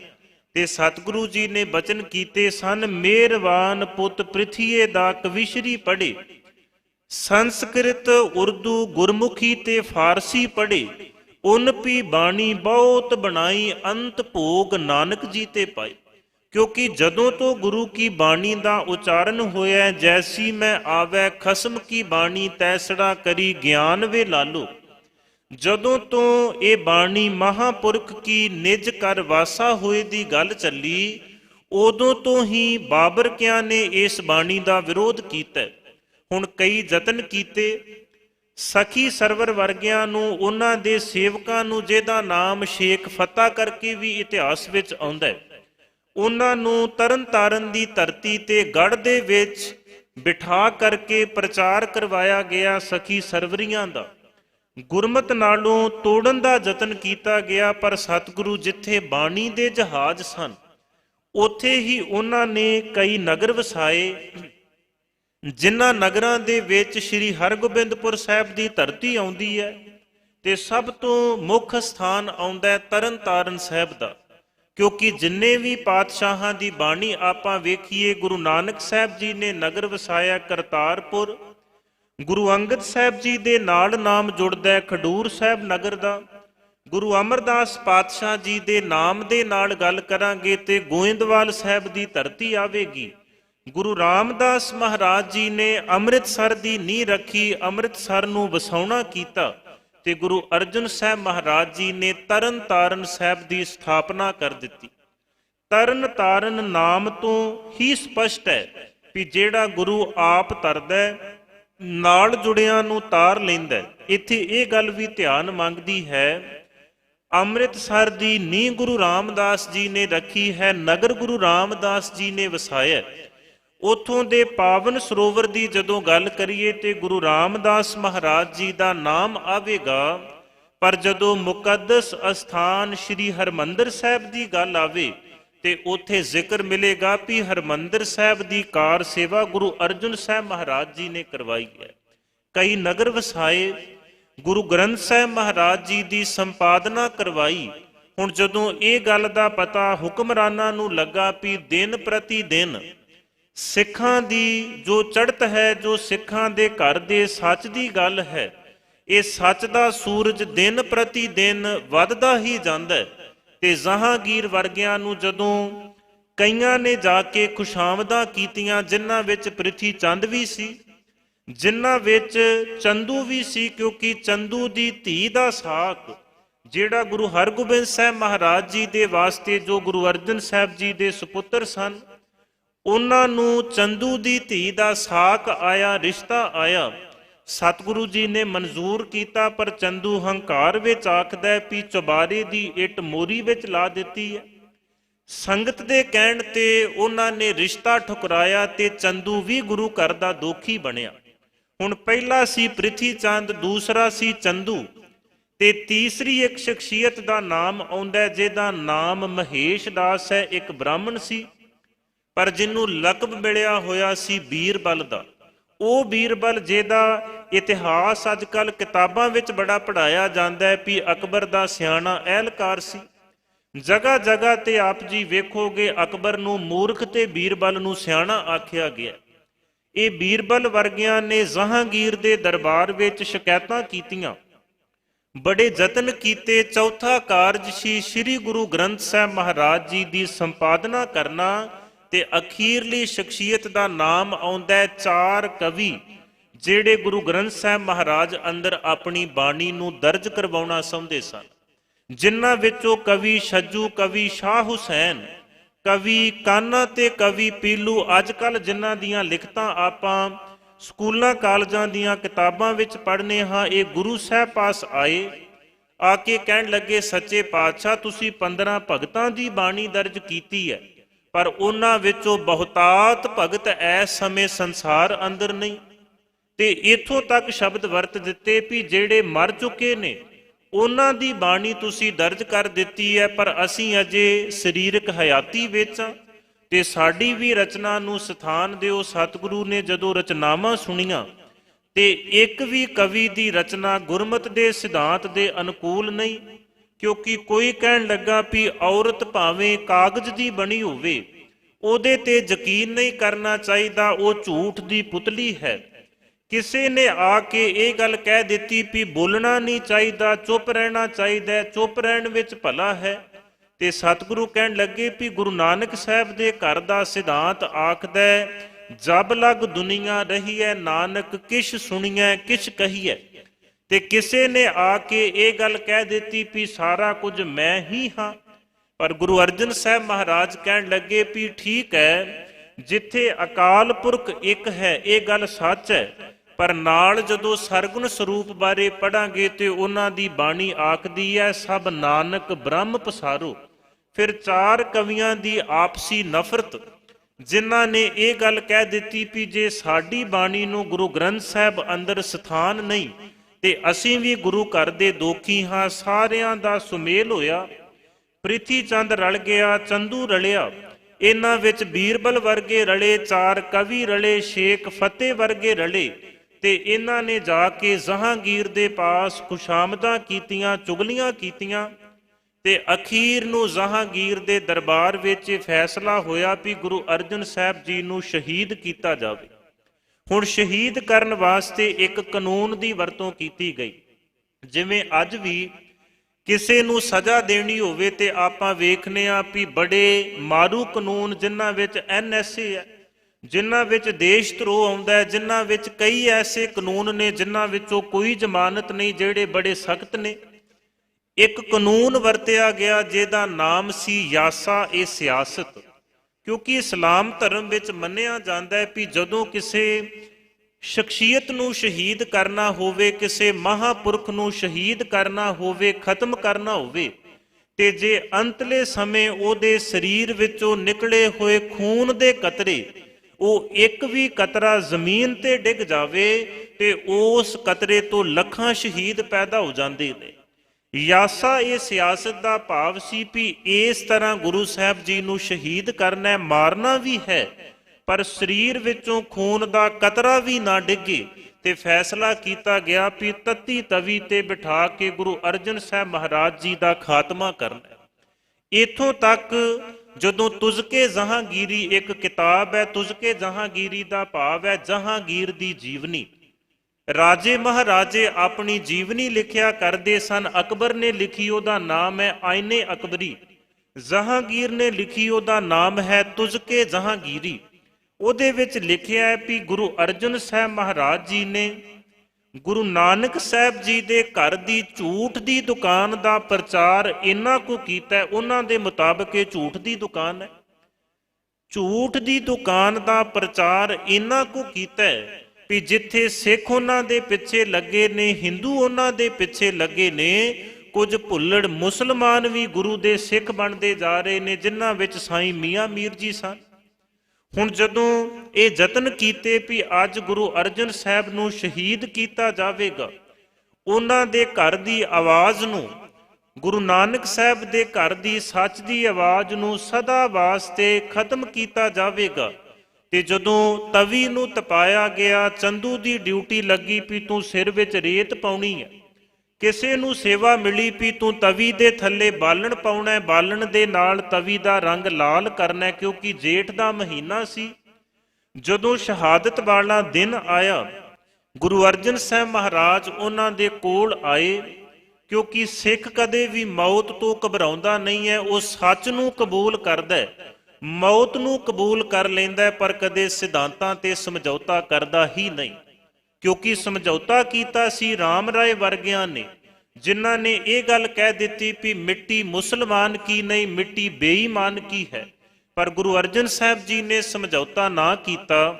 A: ਤੇ ਸਤਿਗੁਰੂ ਜੀ ਨੇ ਬਚਨ ਕੀਤੇ ਸਨ ਮਿਹਰਵਾਨ ਪੁੱਤ ਪ੍ਰਿਥੀਏ ਦਾ ਕਵਿਸ਼ਰੀ ਪੜ੍ਹੇ। ਸੰਸਕ੍ਰਿਤ, ਉਰਦੂ ਗੁਰਮੁਖੀ ਤੇ ਫਾਰਸੀ ਪੜ੍ਹੇ। ਉਨ ਪੀ ਬਾਣੀ ਬਹੁਤ ਬਣਾਈ, ਅੰਤ ਭੋਗ ਨਾਨਕ ਜੀ ਤੇ ਪਾਈ। ਕਿਉਂਕਿ ਜਦੋਂ ਤੋਂ ਗੁਰੂ ਕੀ ਬਾਣੀ ਦਾ ਉਚਾਰਨ ਹੋਇਆ, ਜੈਸੀ ਮੈਂ ਆਵੈ ਖਸਮ ਕੀ ਬਾਣੀ, ਤੈਸੜਾ ਕਰੀ ਗਿਆਨ ਵੇ ਲਾਲੋ। ਜਦੋਂ ਤੋਂ ਇਹ ਬਾਣੀ ਮਹਾਪੁਰਖ ਕੀ ਨਿਜ ਕਰ ਵਾਸਾ ਹੋਏ ਦੀ ਗੱਲ ਚੱਲੀ, ਉਦੋਂ ਤੋਂ ਹੀ ਬਾਬਰ ਕਿਆਂ ਨੇ ਇਸ ਬਾਣੀ ਦਾ ਵਿਰੋਧ ਕੀਤਾ। ਹੁਣ ਕਈ ਯਤਨ ਕੀਤੇ। ਸਖੀ ਸਰਵਰ ਵਰਗਿਆਂ ਨੂੰ, ਉਹਨਾਂ ਦੇ ਸੇਵਕਾਂ ਨੂੰ, ਜਿਹਦਾ ਨਾਮ ਸ਼ੇਖ ਫਤਾ ਕਰਕੇ ਵੀ ਇਤਿਹਾਸ ਵਿੱਚ ਆਉਂਦਾ ਹੈ, ਉਹਨਾਂ ਨੂੰ ਤਰਨਤਾਰਨ ਦੀ ਧਰਤੀ ਤੇ ਗੜ ਦੇ ਵਿੱਚ ਬਿਠਾ ਕਰਕੇ ਪ੍ਰਚਾਰ ਕਰਵਾਇਆ ਗਿਆ ਸਖੀ ਸਰਵਰੀਆਂ ਦਾ। ਗੁਰਮਤ ਨਾਲੋਂ ਤੋੜਨ ਦਾ ਯਤਨ ਕੀਤਾ ਗਿਆ, ਪਰ ਸਤਿਗੁਰੂ ਜਿੱਥੇ ਬਾਣੀ ਦੇ ਜਹਾਜ਼ ਸਨ, ਉੱਥੇ ਹੀ ਉਹਨਾਂ ਨੇ ਕਈ ਨਗਰ ਵਸਾਏ। ਜਿਨ੍ਹਾਂ ਨਗਰਾਂ ਦੇ ਵਿੱਚ ਸ੍ਰੀ ਹਰਗੋਬਿੰਦਪੁਰ ਸਾਹਿਬ ਦੀ ਧਰਤੀ ਆਉਂਦੀ ਹੈ ਤੇ ਸਭ ਤੋਂ ਮੁੱਖ ਸਥਾਨ ਆਉਂਦਾ ਤਰਨਤਾਰਨ ਸਾਹਿਬ ਦਾ, ਕਿਉਂਕਿ ਜਿੰਨੇ ਵੀ ਪਾਤਸ਼ਾਹਾਂ ਦੀ ਬਾਣੀ ਆਪਾਂ ਵੇਖੀਏ, ਗੁਰੂ ਨਾਨਕ ਸਾਹਿਬ ਜੀ ਨੇ ਨਗਰ ਵਸਾਇਆ ਕਰਤਾਰਪੁਰ ਗੁਰੂ ਅੰਗਦ ਸਾਹਿਬ ਜੀ ਦੇ ਨਾਲ ਨਾਮ ਜੁੜਦਾ ਹੈ ਖਡੂਰ ਸਾਹਿਬ ਨਗਰ ਦਾ। ਗੁਰੂ ਅਮਰਦਾਸ ਪਾਤਸ਼ਾਹ ਜੀ ਦੇ ਨਾਮ ਦੇ ਨਾਲ ਗੱਲ ਕਰਾਂਗੇ ਤੇ ਗੋਇੰਦਵਾਲ ਸਾਹਿਬ ਦੀ ਧਰਤੀ ਆਵੇਗੀ। ਗੁਰੂ ਰਾਮਦਾਸ ਮਹਾਰਾਜ ਜੀ ਨੇ ਅੰਮ੍ਰਿਤਸਰ ਦੀ ਨੀਂਹ ਰੱਖੀ ਅੰਮ੍ਰਿਤਸਰ ਨੂੰ ਵਸਾਉਣਾ ਕੀਤਾ ਤੇ ਗੁਰੂ ਅਰਜਨ ਸਾਹਿਬ ਮਹਾਰਾਜ ਜੀ ਨੇ ਤਰਨ ਤਾਰਨ ਸਾਹਿਬ ਦੀ ਸਥਾਪਨਾ ਕਰ ਦਿੱਤੀ। ਤਰਨ ਤਾਰਨ ਨਾਮ ਤੋਂ ਹੀ ਸਪਸ਼ਟ ਹੈ ਵੀ ਜਿਹੜਾ ਗੁਰੂ ਆਪ ਤਰਦਾ ਹੈ, ਨਾਲ ਜੁੜਿਆਂ ਨੂੰ ਤਾਰ ਲੈਂਦਾ ਇੱਥੇ ਇਹ ਗੱਲ ਵੀ ਧਿਆਨ ਮੰਗਦੀ ਹੈ, ਅੰਮ੍ਰਿਤਸਰ ਦੀ ਨੀਂਹ ਗੁਰੂ ਰਾਮਦਾਸ ਜੀ ਨੇ ਰੱਖੀ ਹੈ, ਨਗਰ ਗੁਰੂ ਰਾਮਦਾਸ ਜੀ ਨੇ ਵਸਾਇਆ ਹੈ। ਉਥੋਂ ਦੇ ਪਾਵਨ ਸਰੋਵਰ ਦੀ ਜਦੋਂ ਗੱਲ ਕਰੀਏ ਤੇ ਗੁਰੂ ਰਾਮਦਾਸ ਮਹਾਰਾਜ ਜੀ ਦਾ ਨਾਮ ਆਵੇਗਾ, ਪਰ ਜਦੋਂ ਮੁਕੱਦਸ ਅਸਥਾਨ ਸ੍ਰੀ ਹਰਮੰਦਰ ਸਾਹਿਬ ਦੀ ਗੱਲ ਆਵੇ ਤੇ ਉਥੇ ਜ਼ਿਕਰ ਮਿਲੇਗਾ ਵੀ ਹਰਮੰਦਰ ਸਾਹਿਬ ਦੀ ਕਾਰ ਸੇਵਾ ਗੁਰੂ ਅਰਜਨ ਸਾਹਿਬ ਮਹਾਰਾਜ ਜੀ ਨੇ ਕਰਵਾਈ ਹੈ। ਕਈ ਨਗਰ ਵਸਾਏ, ਗੁਰੂ ਗ੍ਰੰਥ ਸਾਹਿਬ ਮਹਾਰਾਜ ਜੀ ਦੀ ਸੰਪਾਦਨਾ ਕਰਵਾਈ। ਹੁਣ ਜਦੋਂ ਇਹ ਗੱਲ ਦਾ ਪਤਾ ਹੁਕਮਰਾਨਾਂ ਨੂੰ ਲੱਗਾ ਵੀ ਦਿਨ ਪ੍ਰਤੀ ਦਿਨ ਸਿੱਖਾਂ ਦੀ ਜੋ ਚੜ੍ਹਤ ਹੈ, ਜੋ ਸਿੱਖਾਂ ਦੇ ਘਰ ਦੇ ਸੱਚ ਦੀ ਗੱਲ ਹੈ, ਇਹ ਸੱਚ ਦਾ ਸੂਰਜ ਦਿਨ ਪ੍ਰਤੀ ਦਿਨ ਵੱਧਦਾ ਹੀ ਜਾਂਦਾ ਹੈ। ਤੇ ਜਹਾਂਗੀਰ ਵਰਗਿਆਂ ਨੂੰ ਜਦੋਂ ਕਈਆਂ ਨੇ ਜਾ ਕੇ ਖੁਸ਼ਾਮਦਾਂ ਕੀਤੀਆਂ, ਜਿਨ੍ਹਾਂ ਵਿੱਚ ਪ੍ਰਿਥੀ ਚੰਦ ਵੀ ਸੀ, ਜਿਨ੍ਹਾਂ ਵਿੱਚ ਚੰਦੂ ਵੀ ਸੀ, ਕਿਉਂਕਿ ਚੰਦੂ ਦੀ ਧੀ ਦਾ ਸਾਕ, ਜਿਹੜਾ ਗੁਰੂ ਹਰਗੋਬਿੰਦ ਸਾਹਿਬ ਮਹਾਰਾਜ ਜੀ ਦੇ ਵਾਸਤੇ ਜੋ ਗੁਰੂ ਅਰਜਨ ਸਾਹਿਬ ਜੀ ਦੇ ਸੁਪੁੱਤਰ ਸਨ, ਉਹਨਾਂ ਨੂੰ ਚੰਦੂ ਦੀ ਧੀ ਦਾ ਸਾਕ ਆਇਆ, ਰਿਸ਼ਤਾ ਆਇਆ। ਸਤਿਗੁਰੂ ਜੀ ਨੇ ਮਨਜ਼ੂਰ ਕੀਤਾ, ਪਰ ਚੰਦੂ ਹੰਕਾਰ ਵਿੱਚ ਆਖਦਾ ਵੀ ਚੁਬਾਰੇ ਦੀ ਇੱਟ ਮੋਰੀ ਵਿੱਚ ਲਾ ਦਿੱਤੀ ਹੈ। ਸੰਗਤ ਦੇ ਕਹਿਣ ਤੇ ਉਹਨਾਂ ਨੇ ਰਿਸ਼ਤਾ ਠੁਕਰਾਇਆ ਤੇ ਚੰਦੂ ਵੀ ਗੁਰੂ ਘਰ ਦਾ ਦੋਖੀ ਬਣਿਆ। ਹੁਣ ਪਹਿਲਾ ਸੀ ਪ੍ਰਿਥੀ ਚੰਦ ਦੂਸਰਾ ਸੀ ਚੰਦੂ ਤੇ ਤੀਸਰੀ ਇੱਕ ਸ਼ਖਸੀਅਤ ਦਾ ਨਾਮ ਆਉਂਦਾ ਜਿਹਦਾ ਨਾਮ ਮਹੇਸ਼ ਦਾਸ ਹੈ, ਇੱਕ ਬ੍ਰਾਹਮਣ ਸੀ। ਪਰ ਜਿਹਨੂੰ ਲਕਬ ਮਿਲਿਆ ਹੋਇਆ ਸੀ ਬੀਰਬਲ ਦਾ। ਉਹ ਬੀਰਬਲ ਜਿਹਦਾ ਇਤਿਹਾਸ ਅੱਜ ਕੱਲ ਕਿਤਾਬਾਂ ਵਿੱਚ ਬੜਾ ਪੜਾਇਆ ਜਾਂਦਾ ਹੈ ਵੀ ਅਕਬਰ ਦਾ ਸਿਆਣਾ ਅਹਿਲਕਾਰ ਸੀ। ਜਗ੍ਹਾ ਜਗ੍ਹਾ ਤੇ ਆਪ ਜੀ ਵੇਖੋਗੇ ਅਕਬਰ ਨੂੰ ਮੂਰਖ ਤੇ ਬੀਰਬਲ ਨੂੰ ਸਿਆਣਾ ਆਖਿਆ ਗਿਆ। ਇਹ ਬੀਰਬਲ ਵਰਗਿਆਂ ਨੇ ਜਹਾਂਗੀਰ ਦੇ ਦਰਬਾਰ ਵਿੱਚ ਸ਼ਿਕਾਇਤਾਂ ਕੀਤੀਆਂ। ਬੜੇ ਯਤਨ ਕੀਤੇ। ਚੌਥਾ ਕਾਰਜ ਸੀ, ਸ੍ਰੀ ਗੁਰੂ ਗ੍ਰੰਥ ਸਾਹਿਬ ਮਹਾਰਾਜ ਜੀ ਦੀ ਸੰਪਾਦਨਾ ਕਰਨਾ। ਤੇ ਅਖੀਰਲੀ ਸ਼ਖਸੀਅਤ ਦਾ ਨਾਮ ਆਉਂਦਾ ਹੈ ਚਾਰ ਕਵੀ, ਜਿਹੜੇ ਗੁਰੂ ਗ੍ਰੰਥ ਸਾਹਿਬ ਮਹਾਰਾਜ ਅੰਦਰ ਆਪਣੀ ਬਾਣੀ ਨੂੰ ਦਰਜ ਕਰਵਾਉਣਾ ਚਾਹੁੰਦੇ ਸਨ, ਜਿਨ੍ਹਾਂ ਵਿੱਚੋਂ ਕਵੀ ਛੱਜੂ, ਕਵੀ ਸ਼ਾਹ ਹੁਸੈਨ, ਕਵੀ ਕਾਨਾ ਤੇ ਕਵੀ ਪੀਲੂ ਅੱਜ ਕੱਲ ਜਿਨ੍ਹਾਂ ਦੀਆਂ ਲਿਖਤਾਂ ਆਪਾਂ ਸਕੂਲਾਂ, ਕਾਲਜਾਂ ਦੀਆਂ ਕਿਤਾਬਾਂ ਵਿੱਚ ਪੜ੍ਹਨੇ ਹਾਂ, ਇਹ ਗੁਰੂ ਸਾਹਿਬ ਪਾਸ ਆਏ, ਆ ਕੇ ਕਹਿਣ ਲੱਗੇ, ਸੱਚੇ ਪਾਤਸ਼ਾਹ, ਤੁਸੀਂ 15 ਭਗਤਾਂ ਦੀ ਬਾਣੀ ਦਰਜ ਕੀਤੀ ਹੈ। ਪਰ ਉਹਨਾਂ ਵਿੱਚੋਂ ਬਹੁਤਾਤ ਭਗਤ ਐਸ ਸਮੇਂ ਸੰਸਾਰ ਅੰਦਰ ਨਹੀਂ। ਤੇ ਇਥੋਂ ਤੱਕ ਸ਼ਬਦ ਵਰਤ ਦਿੱਤੇ ਵੀ ਜਿਹੜੇ ਮਰ ਚੁੱਕੇ ਨੇ, ਉਹਨਾਂ ਦੀ ਬਾਣੀ ਤੁਸੀਂ ਦਰਜ ਕਰ ਦਿੱਤੀ ਹੈ ਪਰ ਅਸੀਂ ਅਜੇ ਸਰੀਰਕ ਹਯਾਤੀ ਵਿੱਚ। ਹਾਂ ਤੇ ਸਾਡੀ ਵੀ ਰਚਨਾ ਨੂੰ ਸਥਾਨ ਦਿਓ ਸਤਿਗੁਰੂ ਨੇ ਜਦੋਂ ਰਚਨਾਵਾਂ ਸੁਣੀਆਂ, ਤੇ ਇੱਕ ਵੀ ਕਵੀ ਦੀ ਰਚਨਾ ਗੁਰਮਤ ਦੇ ਸਿਧਾਂਤ ਦੇ ਅਨੁਕੂਲ ਨਹੀਂ। ਕਿਉਂਕਿ ਕੋਈ ਕਹਿਣ ਲੱਗਾ ਵੀ ਔਰਤ ਭਾਵੇਂ ਕਾਗਜ਼ ਦੀ ਬਣੀ ਹੋਵੇ, ਉਹਦੇ ਤੇ ਯਕੀਨ ਨਹੀਂ ਕਰਨਾ ਚਾਹੀਦਾ, ਉਹ ਝੂਠ ਦੀ ਪੁਤਲੀ ਹੈ। ਕਿਸੇ ਨੇ ਆ ਕੇ ਇਹ ਗੱਲ ਕਹਿ ਦਿੱਤੀ ਵੀ ਬੋਲਣਾ ਨਹੀਂ ਚਾਹੀਦਾ, ਚੁੱਪ ਰਹਿਣਾ ਚਾਹੀਦਾ ਚੁੱਪ ਰਹਿਣ ਵਿੱਚ ਭਲਾ ਹੈ। ਤੇ ਸਤਿਗੁਰੂ ਕਹਿਣ ਲੱਗੇ ਵੀ ਗੁਰੂ ਨਾਨਕ ਸਾਹਿਬ ਦੇ ਘਰ ਦਾ ਸਿਧਾਂਤ ਆਖਦਾ ਜਬ ਲਗ ਦੁਨੀਆ ਰਹੀ ਹੈ ਨਾਨਕ, ਕਿਛ ਸੁਣੀਐ, ਕਿਛ ਕਹੀਐ। ਤੇ ਕਿਸੇ ਨੇ ਆ ਕੇ ਇਹ ਗੱਲ ਕਹਿ ਦਿੱਤੀ ਵੀ ਸਾਰਾ ਕੁਝ ਮੈਂ ਹੀ ਹਾਂ। ਪਰ ਗੁਰੂ ਅਰਜਨ ਸਾਹਿਬ ਮਹਾਰਾਜ ਕਹਿਣ ਲੱਗੇ ਵੀ ਠੀਕ ਹੈ, ਜਿੱਥੇ ਅਕਾਲ ਪੁਰਖ ਇੱਕ ਹੈ, ਇਹ ਗੱਲ ਸੱਚ ਹੈ। ਪਰ ਨਾਲ ਜਦੋਂ ਸਰਗੁਣ ਸਰੂਪ ਬਾਰੇ ਪੜਾਂਗੇ ਤੇ ਉਹਨਾਂ ਦੀ ਬਾਣੀ ਆਖਦੀ ਹੈ, ਸਭ ਨਾਨਕ ਬ੍ਰਹਮ ਪਸਾਰੋ। ਫਿਰ ਚਾਰ ਕਵੀਆਂ ਦੀ ਆਪਸੀ ਨਫ਼ਰਤ, ਜਿਨ੍ਹਾਂ ਨੇ ਇਹ ਗੱਲ ਕਹਿ ਦਿੱਤੀ ਵੀ ਜੇ ਸਾਡੀ ਬਾਣੀ ਨੂੰ ਗੁਰੂ ਗ੍ਰੰਥ ਸਾਹਿਬ ਅੰਦਰ ਸਥਾਨ ਨਹੀਂ ਤੇ ਅਸੀਂ ਵੀ ਗੁਰੂ ਘਰ ਦੇ ਦੋਖੀ ਹਾਂ, ਸਾਰਿਆਂ ਦਾ ਸੁਮੇਲ ਹੋਇਆ। ਪ੍ਰਿਥੀ ਚੰਦ ਰਲ ਗਿਆ, ਚੰਦੂ ਰਲਿਆ। ਇਹਨਾਂ ਵਿੱਚ ਬੀਰਬਲ ਵਰਗੇ ਰਲੇ, ਚਾਰ ਕਵੀ ਰਲੇ, ਸ਼ੇਖ ਫਤਿਹ ਵਰਗੇ ਰਲੇ। ਤੇ ਇਹਨਾਂ ਨੇ ਜਾ ਕੇ ਜਹਾਂਗੀਰ ਦੇ ਪਾਸ ਖੁਸ਼ਾਮਦਾਂ ਕੀਤੀਆਂ, ਚੁਗਲੀਆਂ ਕੀਤੀਆਂ। ਤੇ ਅਖੀਰ ਨੂੰ ਜਹਾਂਗੀਰ ਦੇ ਦਰਬਾਰ ਵਿੱਚ ਫੈਸਲਾ ਹੋਇਆ ਵੀ ਗੁਰੂ ਅਰਜਨ ਸਾਹਿਬ ਜੀ ਨੂੰ ਸ਼ਹੀਦ ਕੀਤਾ ਜਾਵੇ। ਹੁਣ ਸ਼ਹੀਦ ਕਰਨ ਵਾਸਤੇ ਇੱਕ ਕਾਨੂੰਨ ਦੀ ਵਰਤੋਂ ਕੀਤੀ ਗਈ। ਜਿਵੇਂ ਅੱਜ ਵੀ ਕਿਸੇ ਨੂੰ ਸਜ਼ਾ ਦੇਣੀ ਹੋਵੇ ਤੇ ਆਪਾਂ ਵੇਖਨੇ ਆ ਵੀ ਬੜੇ ਮਾਰੂ ਕਾਨੂੰਨ ਜਿਨ੍ਹਾਂ ਵਿੱਚ ਐਨਐਸਏ ਹੈ, ਜਿਨ੍ਹਾਂ ਵਿੱਚ ਦੇਸ਼ ਧਰੋਹ ਆਉਂਦਾ ਹੈ, ਜਿਨ੍ਹਾਂ ਵਿੱਚ ਕਈ ਐਸੇ ਕਾਨੂੰਨ ਨੇ ਜਿਨ੍ਹਾਂ ਵਿੱਚੋਂ ਕੋਈ ਜ਼ਮਾਨਤ ਨਹੀਂ, ਜਿਹੜੇ ਬੜੇ ਸਖਤ ਨੇ। ਇੱਕ ਕਾਨੂੰਨ ਵਰਤਿਆ ਗਿਆ ਜਿਹਦਾ ਨਾਮ ਸੀ ਯਾਸਾ, ਇਹ ਸਿਆਸਤ। ਕਿਉਂਕਿ ਇਸਲਾਮ ਧਰਮ ਵਿੱਚ ਮੰਨਿਆ ਜਾਂਦਾ ਹੈ ਕਿ ਜਦੋਂ ਕਿਸੇ ਸ਼ਖਸੀਅਤ ਨੂੰ ਸ਼ਹੀਦ ਕਰਨਾ ਹੋਵੇ, ਕਿਸੇ ਮਹਾਪੁਰਖ ਨੂੰ ਸ਼ਹੀਦ ਕਰਨਾ ਹੋਵੇ, ਖਤਮ ਕਰਨਾ ਹੋਵੇ, ਤੇ ਜੇ ਅੰਤਲੇ ਸਮੇਂ ਉਹਦੇ ਸਰੀਰ ਵਿੱਚੋਂ ਨਿਕਲੇ ਹੋਏ ਖੂਨ ਦੇ ਕਤਰੇ, ਉਹ ਇੱਕ ਵੀ ਕਤਰਾ ਜ਼ਮੀਨ ਤੇ ਡਿੱਗ ਜਾਵੇ ਤੇ ਉਸ ਕਤਰੇ ਤੋਂ ਲੱਖਾਂ ਸ਼ਹੀਦ ਪੈਦਾ ਹੋ ਜਾਂਦੇ ਨੇ। ਯਾਸਾ, ਇਹ ਸਿਆਸਤ ਦਾ ਭਾਵ ਸੀ ਵੀ ਇਸ ਤਰ੍ਹਾਂ ਗੁਰੂ ਸਾਹਿਬ ਜੀ ਨੂੰ ਸ਼ਹੀਦ ਕਰਨਾ, ਮਾਰਨਾ ਵੀ ਹੈ, ਪਰ ਸਰੀਰ ਵਿੱਚੋਂ ਖੂਨ ਦਾ ਕਤਰਾ ਵੀ ਨਾ ਡਿੱਗੇ ਤੇ ਫੈਸਲਾ ਕੀਤਾ ਗਿਆ ਵੀ ਤਤੀ ਤਵੀ ਤੇ ਬਿਠਾ ਕੇ ਗੁਰੂ ਅਰਜਨ ਸਾਹਿਬ ਮਹਾਰਾਜ ਜੀ ਦਾ ਖਾਤਮਾ ਕਰਨਾ ਹੈ। ਇਥੋਂ ਤੱਕ ਜਦੋਂ ਤੁਜ਼ਕੇ ਜਹਾਂਗੀਰੀ ਇੱਕ ਕਿਤਾਬ ਹੈ, ਤੁਜ਼ਕੇ ਜਹਾਂਗੀਰੀ ਦਾ ਭਾਵ ਹੈ ਜਹਾਂਗੀਰ ਦੀ ਜੀਵਨੀ ਰਾਜੇ ਮਹਾਰਾਜੇ ਆਪਣੀ ਜੀਵਨੀ ਲਿਖਿਆ ਕਰਦੇ ਸਨ। ਅਕਬਰ ਨੇ ਲਿਖੀ ਉਹਦਾ ਨਾਮ ਹੈ ਆਇਨੇ ਅਕਬਰੀ। ਜਹਾਂਗੀਰ ਨੇ ਲਿਖੀ ਉਹਦਾ ਨਾਮ ਹੈ ਤੁਜ਼ਕੇ ਜਹਾਂਗੀਰੀ। ਉਹਦੇ ਵਿੱਚ ਲਿਖਿਆ ਹੈ ਕਿ ਗੁਰੂ ਅਰਜਨ ਸਾਹਿਬ ਮਹਾਰਾਜ ਜੀ ਨੇ ਗੁਰੂ ਨਾਨਕ ਸਾਹਿਬ ਜੀ ਦੇ ਘਰ ਦੀ ਝੂਠ ਦੀ ਦੁਕਾਨ ਦਾ ਪ੍ਰਚਾਰ ਇੰਨਾ ਕੁ ਕੀਤਾ ਉਹਨਾਂ ਦੇ ਮੁਤਾਬਕ ਇਹ ਝੂਠ ਦੀ ਦੁਕਾਨ ਹੈ। ਝੂਠ ਦੀ ਦੁਕਾਨ ਦਾ ਪ੍ਰਚਾਰ ਇੰਨਾ ਕੁ ਕੀਤਾ ਹੈ ਵੀ ਜਿੱਥੇ ਸਿੱਖ ਉਹਨਾਂ ਦੇ ਪਿੱਛੇ ਲੱਗੇ ਨੇ, ਹਿੰਦੂ ਉਹਨਾਂ ਦੇ ਪਿੱਛੇ ਲੱਗੇ ਨੇ, ਕੁਝ ਭੁੱਲੜ ਮੁਸਲਮਾਨ ਵੀ ਗੁਰੂ ਦੇ ਸਿੱਖ ਬਣਦੇ ਜਾ ਰਹੇ ਨੇ, ਜਿਨ੍ਹਾਂ ਵਿੱਚ ਸਾਈਂ ਮੀਆਂ ਮੀਰ ਜੀ ਸਨ। ਹੁਣ ਜਦੋਂ ਇਹ ਯਤਨ ਕੀਤੇ ਵੀ ਅੱਜ ਗੁਰੂ ਅਰਜਨ ਸਾਹਿਬ ਨੂੰ ਸ਼ਹੀਦ ਕੀਤਾ ਜਾਵੇਗਾ, ਉਹਨਾਂ ਦੇ ਘਰ ਦੀ ਆਵਾਜ਼ ਨੂੰ, ਗੁਰੂ ਨਾਨਕ ਸਾਹਿਬ ਦੇ ਘਰ ਦੀ ਸੱਚ ਦੀ ਆਵਾਜ਼ ਨੂੰ ਸਦਾ ਵਾਸਤੇ ਖਤਮ ਕੀਤਾ ਜਾਵੇਗਾ। ਤੇ ਜਦੋਂ ਤਵੀ ਨੂੰ ਤਪਾਇਆ ਗਿਆ, ਚੰਦੂ ਦੀ ਡਿਊਟੀ ਲੱਗੀ ਵੀ ਤੂੰ ਸਿਰ ਵਿੱਚ ਰੇਤ ਪਾਉਣੀ ਹੈ। ਕਿਸੇ ਨੂੰ ਸੇਵਾ ਮਿਲੀ ਵੀ ਤੂੰ ਤਵੀ ਦੇ ਥੱਲੇ ਬਾਲਣ ਪਾਉਣਾ ਹੈ। ਬਾਲਣ ਦੇ ਨਾਲ ਤਵੀ ਦਾ ਰੰਗ ਲਾਲ ਕਰਨਾ ਹੈ, ਕਿਉਂਕਿ ਜੇਠ ਦਾ ਮਹੀਨਾ ਸੀ। ਜਦੋਂ ਸ਼ਹਾਦਤ ਵਾਲਾ ਦਿਨ ਆਇਆ, ਗੁਰੂ ਅਰਜਨ ਸਾਹਿਬ ਮਹਾਰਾਜ ਉਹਨਾਂ ਦੇ ਕੋਲ ਆਏ, ਕਿਉਂਕਿ ਸਿੱਖ ਕਦੇ ਵੀ ਮੌਤ ਤੋਂ ਘਬਰਾਉਂਦਾ ਨਹੀਂ ਹੈ। ਉਹ ਸੱਚ ਨੂੰ ਕਬੂਲ ਕਰਦਾ ਹੈ। ਮੌਤ ਨੂੰ ਕਬੂਲ ਕਰ ਲੈਂਦਾ ਹੈ, ਪਰ ਕਦੇ ਸਿਧਾਂਤਾਂ ਤੇ ਸਮਝੌਤਾ ਕਰਦਾ ਹੀ ਨਹੀਂ। ਕਿਉਂਕਿ ਸਮਝੌਤਾ ਕੀਤਾ ਸੀ RAM ਰਾਏ ਵਰਗਿਆਂ ਨੇ, ਜਿਨ੍ਹਾਂ ਨੇ ਇਹ ਗੱਲ ਕਹਿ ਦਿੱਤੀ ਵੀ ਮਿੱਟੀ ਮੁਸਲਮਾਨ ਕੀ ਨਹੀਂ, ਮਿੱਟੀ ਬੇਈਮਾਨ ਕੀ ਹੈ। ਪਰ ਗੁਰੂ ਅਰਜਨ ਸਾਹਿਬ ਜੀ ਨੇ ਸਮਝੌਤਾ ਨਾ ਕੀਤਾ,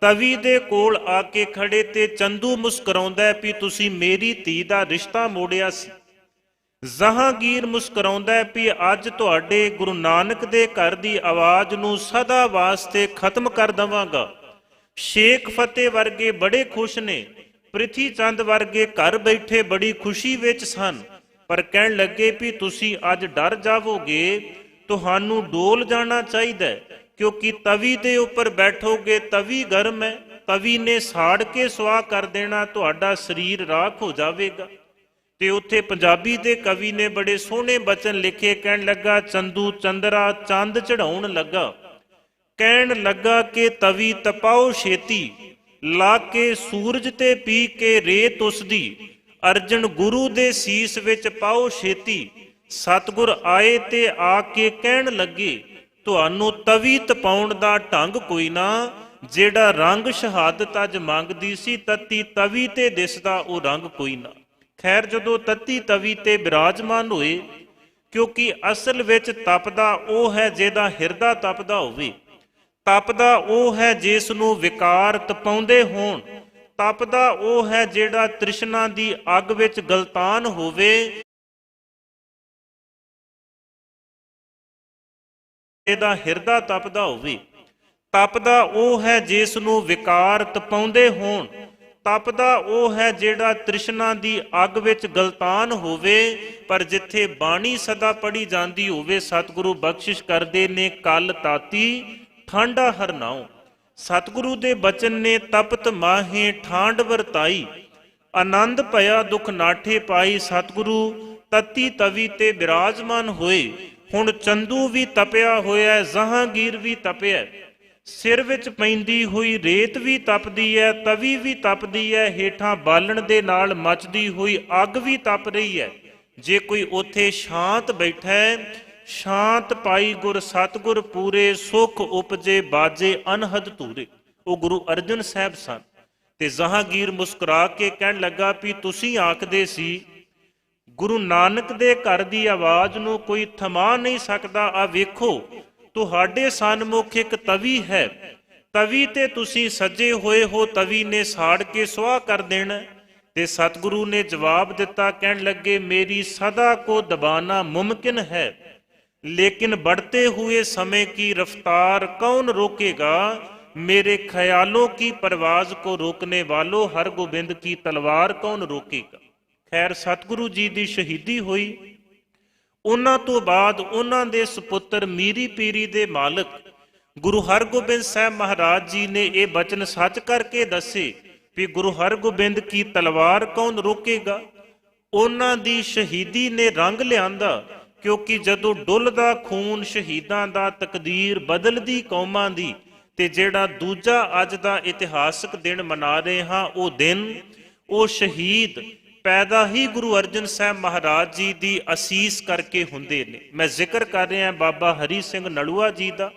A: ਤਵੀ ਦੇ ਕੋਲ ਆ ਕੇ ਖੜੇ ਤੇ ਚੰਦੂ ਮੁਸਕਰਾਉਂਦਾ ਵੀ ਤੁਸੀਂ ਮੇਰੀ ਧੀ ਦਾ ਰਿਸ਼ਤਾ ਮੋੜਿਆ ਸੀ। ਜਹਾਂਗੀਰ ਮੁਸਕਰਾਉਂਦਾ ਹੈ ਵੀ ਅੱਜ ਤੁਹਾਡੇ ਗੁਰੂ ਨਾਨਕ ਦੇ ਘਰ ਦੀ ਆਵਾਜ਼ ਨੂੰ ਸਦਾ ਵਾਸਤੇ ਖਤਮ ਕਰ ਦਵਾਂਗਾ। ਸ਼ੇਖ ਫਤਿਹ ਵਰਗੇ ਬੜੇ ਖੁਸ਼ ਨੇ। ਪ੍ਰਿਥੀ ਚੰਦ ਵਰਗੇ ਘਰ ਬੈਠੇ ਬੜੀ ਖੁਸ਼ੀ ਵਿੱਚ ਸਨ। ਪਰ ਕਹਿਣ ਲੱਗੇ ਵੀ ਤੁਸੀਂ ਅੱਜ ਡਰ ਜਾਵੋਗੇ। ਤੁਹਾਨੂੰ ਡੋਲ ਜਾਣਾ ਚਾਹੀਦਾ ਕਿਉਂਕਿ ਤਵੀ ਦੇ ਉੱਪਰ ਬੈਠੋਗੇ ਤਵੀ ਗਰਮ ਹੈ। ਤਵੀ ਨੇ ਸਾੜ ਕੇ ਸੁਆਹ ਕਰ ਦੇਣਾ, ਤੁਹਾਡਾ ਸਰੀਰ ਰਾਖ ਹੋ ਜਾਵੇਗਾ। ਤੇ ਉੱਥੇ ਪੰਜਾਬੀ ਦੇ ਕਵੀ ਨੇ ਬੜੇ ਸੋਹਣੇ ਬਚਨ ਲਿਖੇ, ਕਹਿਣ ਲੱਗਾ, ਚੰਦੂ ਚੰਦਰਾ ਚੰਦ ਚੜਾਉਣ ਲੱਗਾ। ਕਹਿਣ ਲੱਗਾ ਕਿ ਤਵੀ ਤਪਾਓ ਛੇਤੀ, ਲਾ ਕੇ ਸੂਰਜ ਤੇ ਪੀ ਕੇ ਰੇਤ ਉਸਦੀ, ਅਰਜਨ ਗੁਰੂ ਦੇ ਸੀਸ ਵਿੱਚ ਪਾਓ ਛੇਤੀ। ਸਤਗੁਰ ਆਏ ਤੇ ਆ ਕੇ ਕਹਿਣ ਲੱਗੇ, ਤੁਹਾਨੂੰ ਤਵੀ ਤਪਾਉਣ ਦਾ ਢੰਗ ਕੋਈ ਨਾ, ਜਿਹੜਾ ਰੰਗ ਸ਼ਹਾਦਤ ਅੱਜ ਮੰਗਦੀ ਸੀ, ਤਤੀ ਤਵੀ ਤੇ ਦਿਸਦਾ ਉਹ ਰੰਗ ਕੋਈ ਨਾ। ਖੈਰ ਜਦੋਂ ਤਤੀ ਤਵੀ ਤੇ ਬਿਰਾਜਮਾਨ ਹੋਏ, ਕਿਉਂਕਿ ਅਸਲ ਵਿੱਚ ਤਪਦਾ ਉਹ ਹੈ ਜਿਹਦਾ ਹਿਰਦਾ ਤਪਦਾ ਹੋਵੇ। ਤਪਦਾ ਉਹ ਹੈ ਜਿਸ ਨੂੰ ਵਿਕਾਰ ਤਪਾਉਂਦੇ ਹੋਣ। ਤਪਦਾ ਉਹ ਹੈ ਜਿਹੜਾ ਤ੍ਰਿਸ਼ਨਾ ਦੀ ਅੱਗ ਵਿੱਚ ਗਲਤਾਨ ਹੋਵੇ। ਇਹਦਾ ਹਿਰਦਾ ਤਪਦਾ ਹੋਵੇ। ਤਪਦਾ ਉਹ ਹੈ ਜਿਸ ਨੂੰ ਵਿਕਾਰ ਤਪਾਉਂਦੇ ਹੋਣ। ਤਪਦਾ ਉਹ ਹੈ ਜਿਹੜਾ ਤ੍ਰਿਸ਼ਨਾ ਦੀ ਅੱਗ ਵਿੱਚ ਗਲਤਾਨ ਹੋਵੇ, ਪਰ ਜਿੱਥੇ ਬਾਣੀ ਸਦਾ ਪੜੀ ਜਾਂਦੀ ਹੋਵੇ, ਸਤਿਗੁਰੂ ਬਖਸ਼ਿਸ਼ ਕਰਦੇ ਨੇ ਕਲ ਤਾਤੀ, ਠਾਂਡਾ ਹਰਨਾਉ। ਸਤਿਗੁਰੂ ਦੇ ਬਚਨ ਨੇ ਤਪਤ ਮਾਹੇ ਠਾਂਡ ਵਰਤਾਈ, ਆਨੰਦ ਭਇਆ ਦੁਖ ਨਾਠੇ ਪਾਈ। ਸਤਿਗੁਰੂ ਤਤੀ ਤਵੀ ਤੇ ਬਿਰਾਜਮਾਨ ਹੋਏ, ਹੁਣ ਚੰਦੂ ਵੀ ਤਪਿਆ ਹੋਇਆ ਜਹਾਂਗੀਰ ਵੀ ਤਪਿਆ ਸਿਰ ਵਿੱਚ ਪੈਂਦੀ ਹੋਈ ਰੇਤ ਵੀ ਤਪਦੀ ਹੈ ਤਵੀ ਵੀ ਤਪਦੀ ਹੈ ਹੇਠਾਂ ਬਾਲਣ ਦੇ ਨਾਲ ਮੱਚਦੀ ਹੋਈ ਅੱਗ ਵੀ ਤਪ ਰਹੀ ਹੈ ਜੇ ਕੋਈ ਉਥੇ ਸ਼ਾਂਤ ਬੈਠਾ ਹੈ ਸ਼ਾਂਤ ਪਾਈ ਗੁਰ ਸਤਗੁਰ ਪੂਰੇ, ਸੁਖ ਉਪਜੇ, ਬਾਜੇ ਅਨਹਦ ਧੂਰੇ। ਉਹ ਗੁਰੂ ਅਰਜਨ ਸਾਹਿਬ ਸਨ ਤੇ ਜਹਾਂਗੀਰ ਮੁਸਕਰਾ ਕੇ ਕਹਿਣ ਲੱਗਾ ਵੀ ਤੁਸੀਂ ਆਖਦੇ ਸੀ, ਗੁਰੂ ਨਾਨਕ ਦੇ ਘਰ ਦੀ ਆਵਾਜ਼ ਨੂੰ ਕੋਈ ਥਮਾ ਨਹੀਂ ਸਕਦਾ, ਆ ਵੇਖੋ ਤੁਹਾਡੇ ਸਨਮੁਖ ਇੱਕ ਤਵੀ ਹੈ ਤਵੀ ਤੇ ਤੁਸੀਂ ਸੱਜੇ ਹੋਏ ਹੋ ਤਵੀ ਨੇ ਸਾੜ ਕੇ ਸੁਆਹ ਕਰ ਦੇਣਾ ਤੇ ਸਤਿਗੁਰੂ ਨੇ ਜਵਾਬ ਦਿੱਤਾ ਕਹਿਣ ਲੱਗੇ ਮੇਰੀ ਸਦਾ ਕੋ ਦਬਾਨਾ ਮੁਮਕਿਨ ਹੈ लेकिन बढ़ते हुए समय की रफ्तार कौन रोकेगा मेरे ख्यालों की परवाज को रोकने वालों हर गोबिंद की तलवार कौन रोकेगा ਖੈਰ ਸਤਿਗੁਰੂ ਜੀ ਦੀ ਸ਼ਹੀਦੀ ਹੋਈ ਉਹਨਾਂ ਤੋਂ ਬਾਅਦ ਉਹਨਾਂ ਦੇ ਸੁਪੁੱਤਰ ਮੀਰੀ ਪੀਰੀ ਦੇ ਮਾਲਕ ਗੁਰੂ ਹਰਗੋਬਿੰਦ ਸਾਹਿਬ ਮਹਾਰਾਜ ਜੀ ਨੇ ਇਹ ਬਚਨ ਸੱਚ ਕਰਕੇ ਦੱਸੇ ਵੀ ਗੁਰੂ ਹਰਗੋਬਿੰਦ ਕੀ ਤਲਵਾਰ ਕੌਣ ਰੋਕੇਗਾ? ਉਹਨਾਂ ਦੀ ਸ਼ਹੀਦੀ ਨੇ ਰੰਗ ਲਿਆਂਦਾ ਕਿਉਂਕਿ ਜਦੋਂ ਡੁੱਲਦਾ ਖੂਨ ਸ਼ਹੀਦਾਂ ਦਾ ਤਕਦੀਰ ਬਦਲਦੀ ਕੌਮਾਂ ਦੀ ਤੇ ਜਿਹੜਾ ਦੂਜਾ ਅੱਜ ਦਾ ਇਤਿਹਾਸਕ ਦਿਨ ਮਨਾ ਰਹੇ ਹਾਂ ਉਹ ਦਿਨ, ਉਹ ਸ਼ਹੀਦ ਪੈਦਾ ਹੀ ਗੁਰੂ ਅਰਜਨ ਸਾਹਿਬ ਮਹਾਰਾਜ ਜੀ ਦੀ ਅਸੀਸ ਕਰਕੇ ਹੁੰਦੇ ਨੇ। ਮੈਂ ਜ਼ਿਕਰ ਕਰ ਰਿਹਾ ਬਾਬਾ ਹਰੀ ਸਿੰਘ ਨਲੂਆ ਜੀ ਦਾ।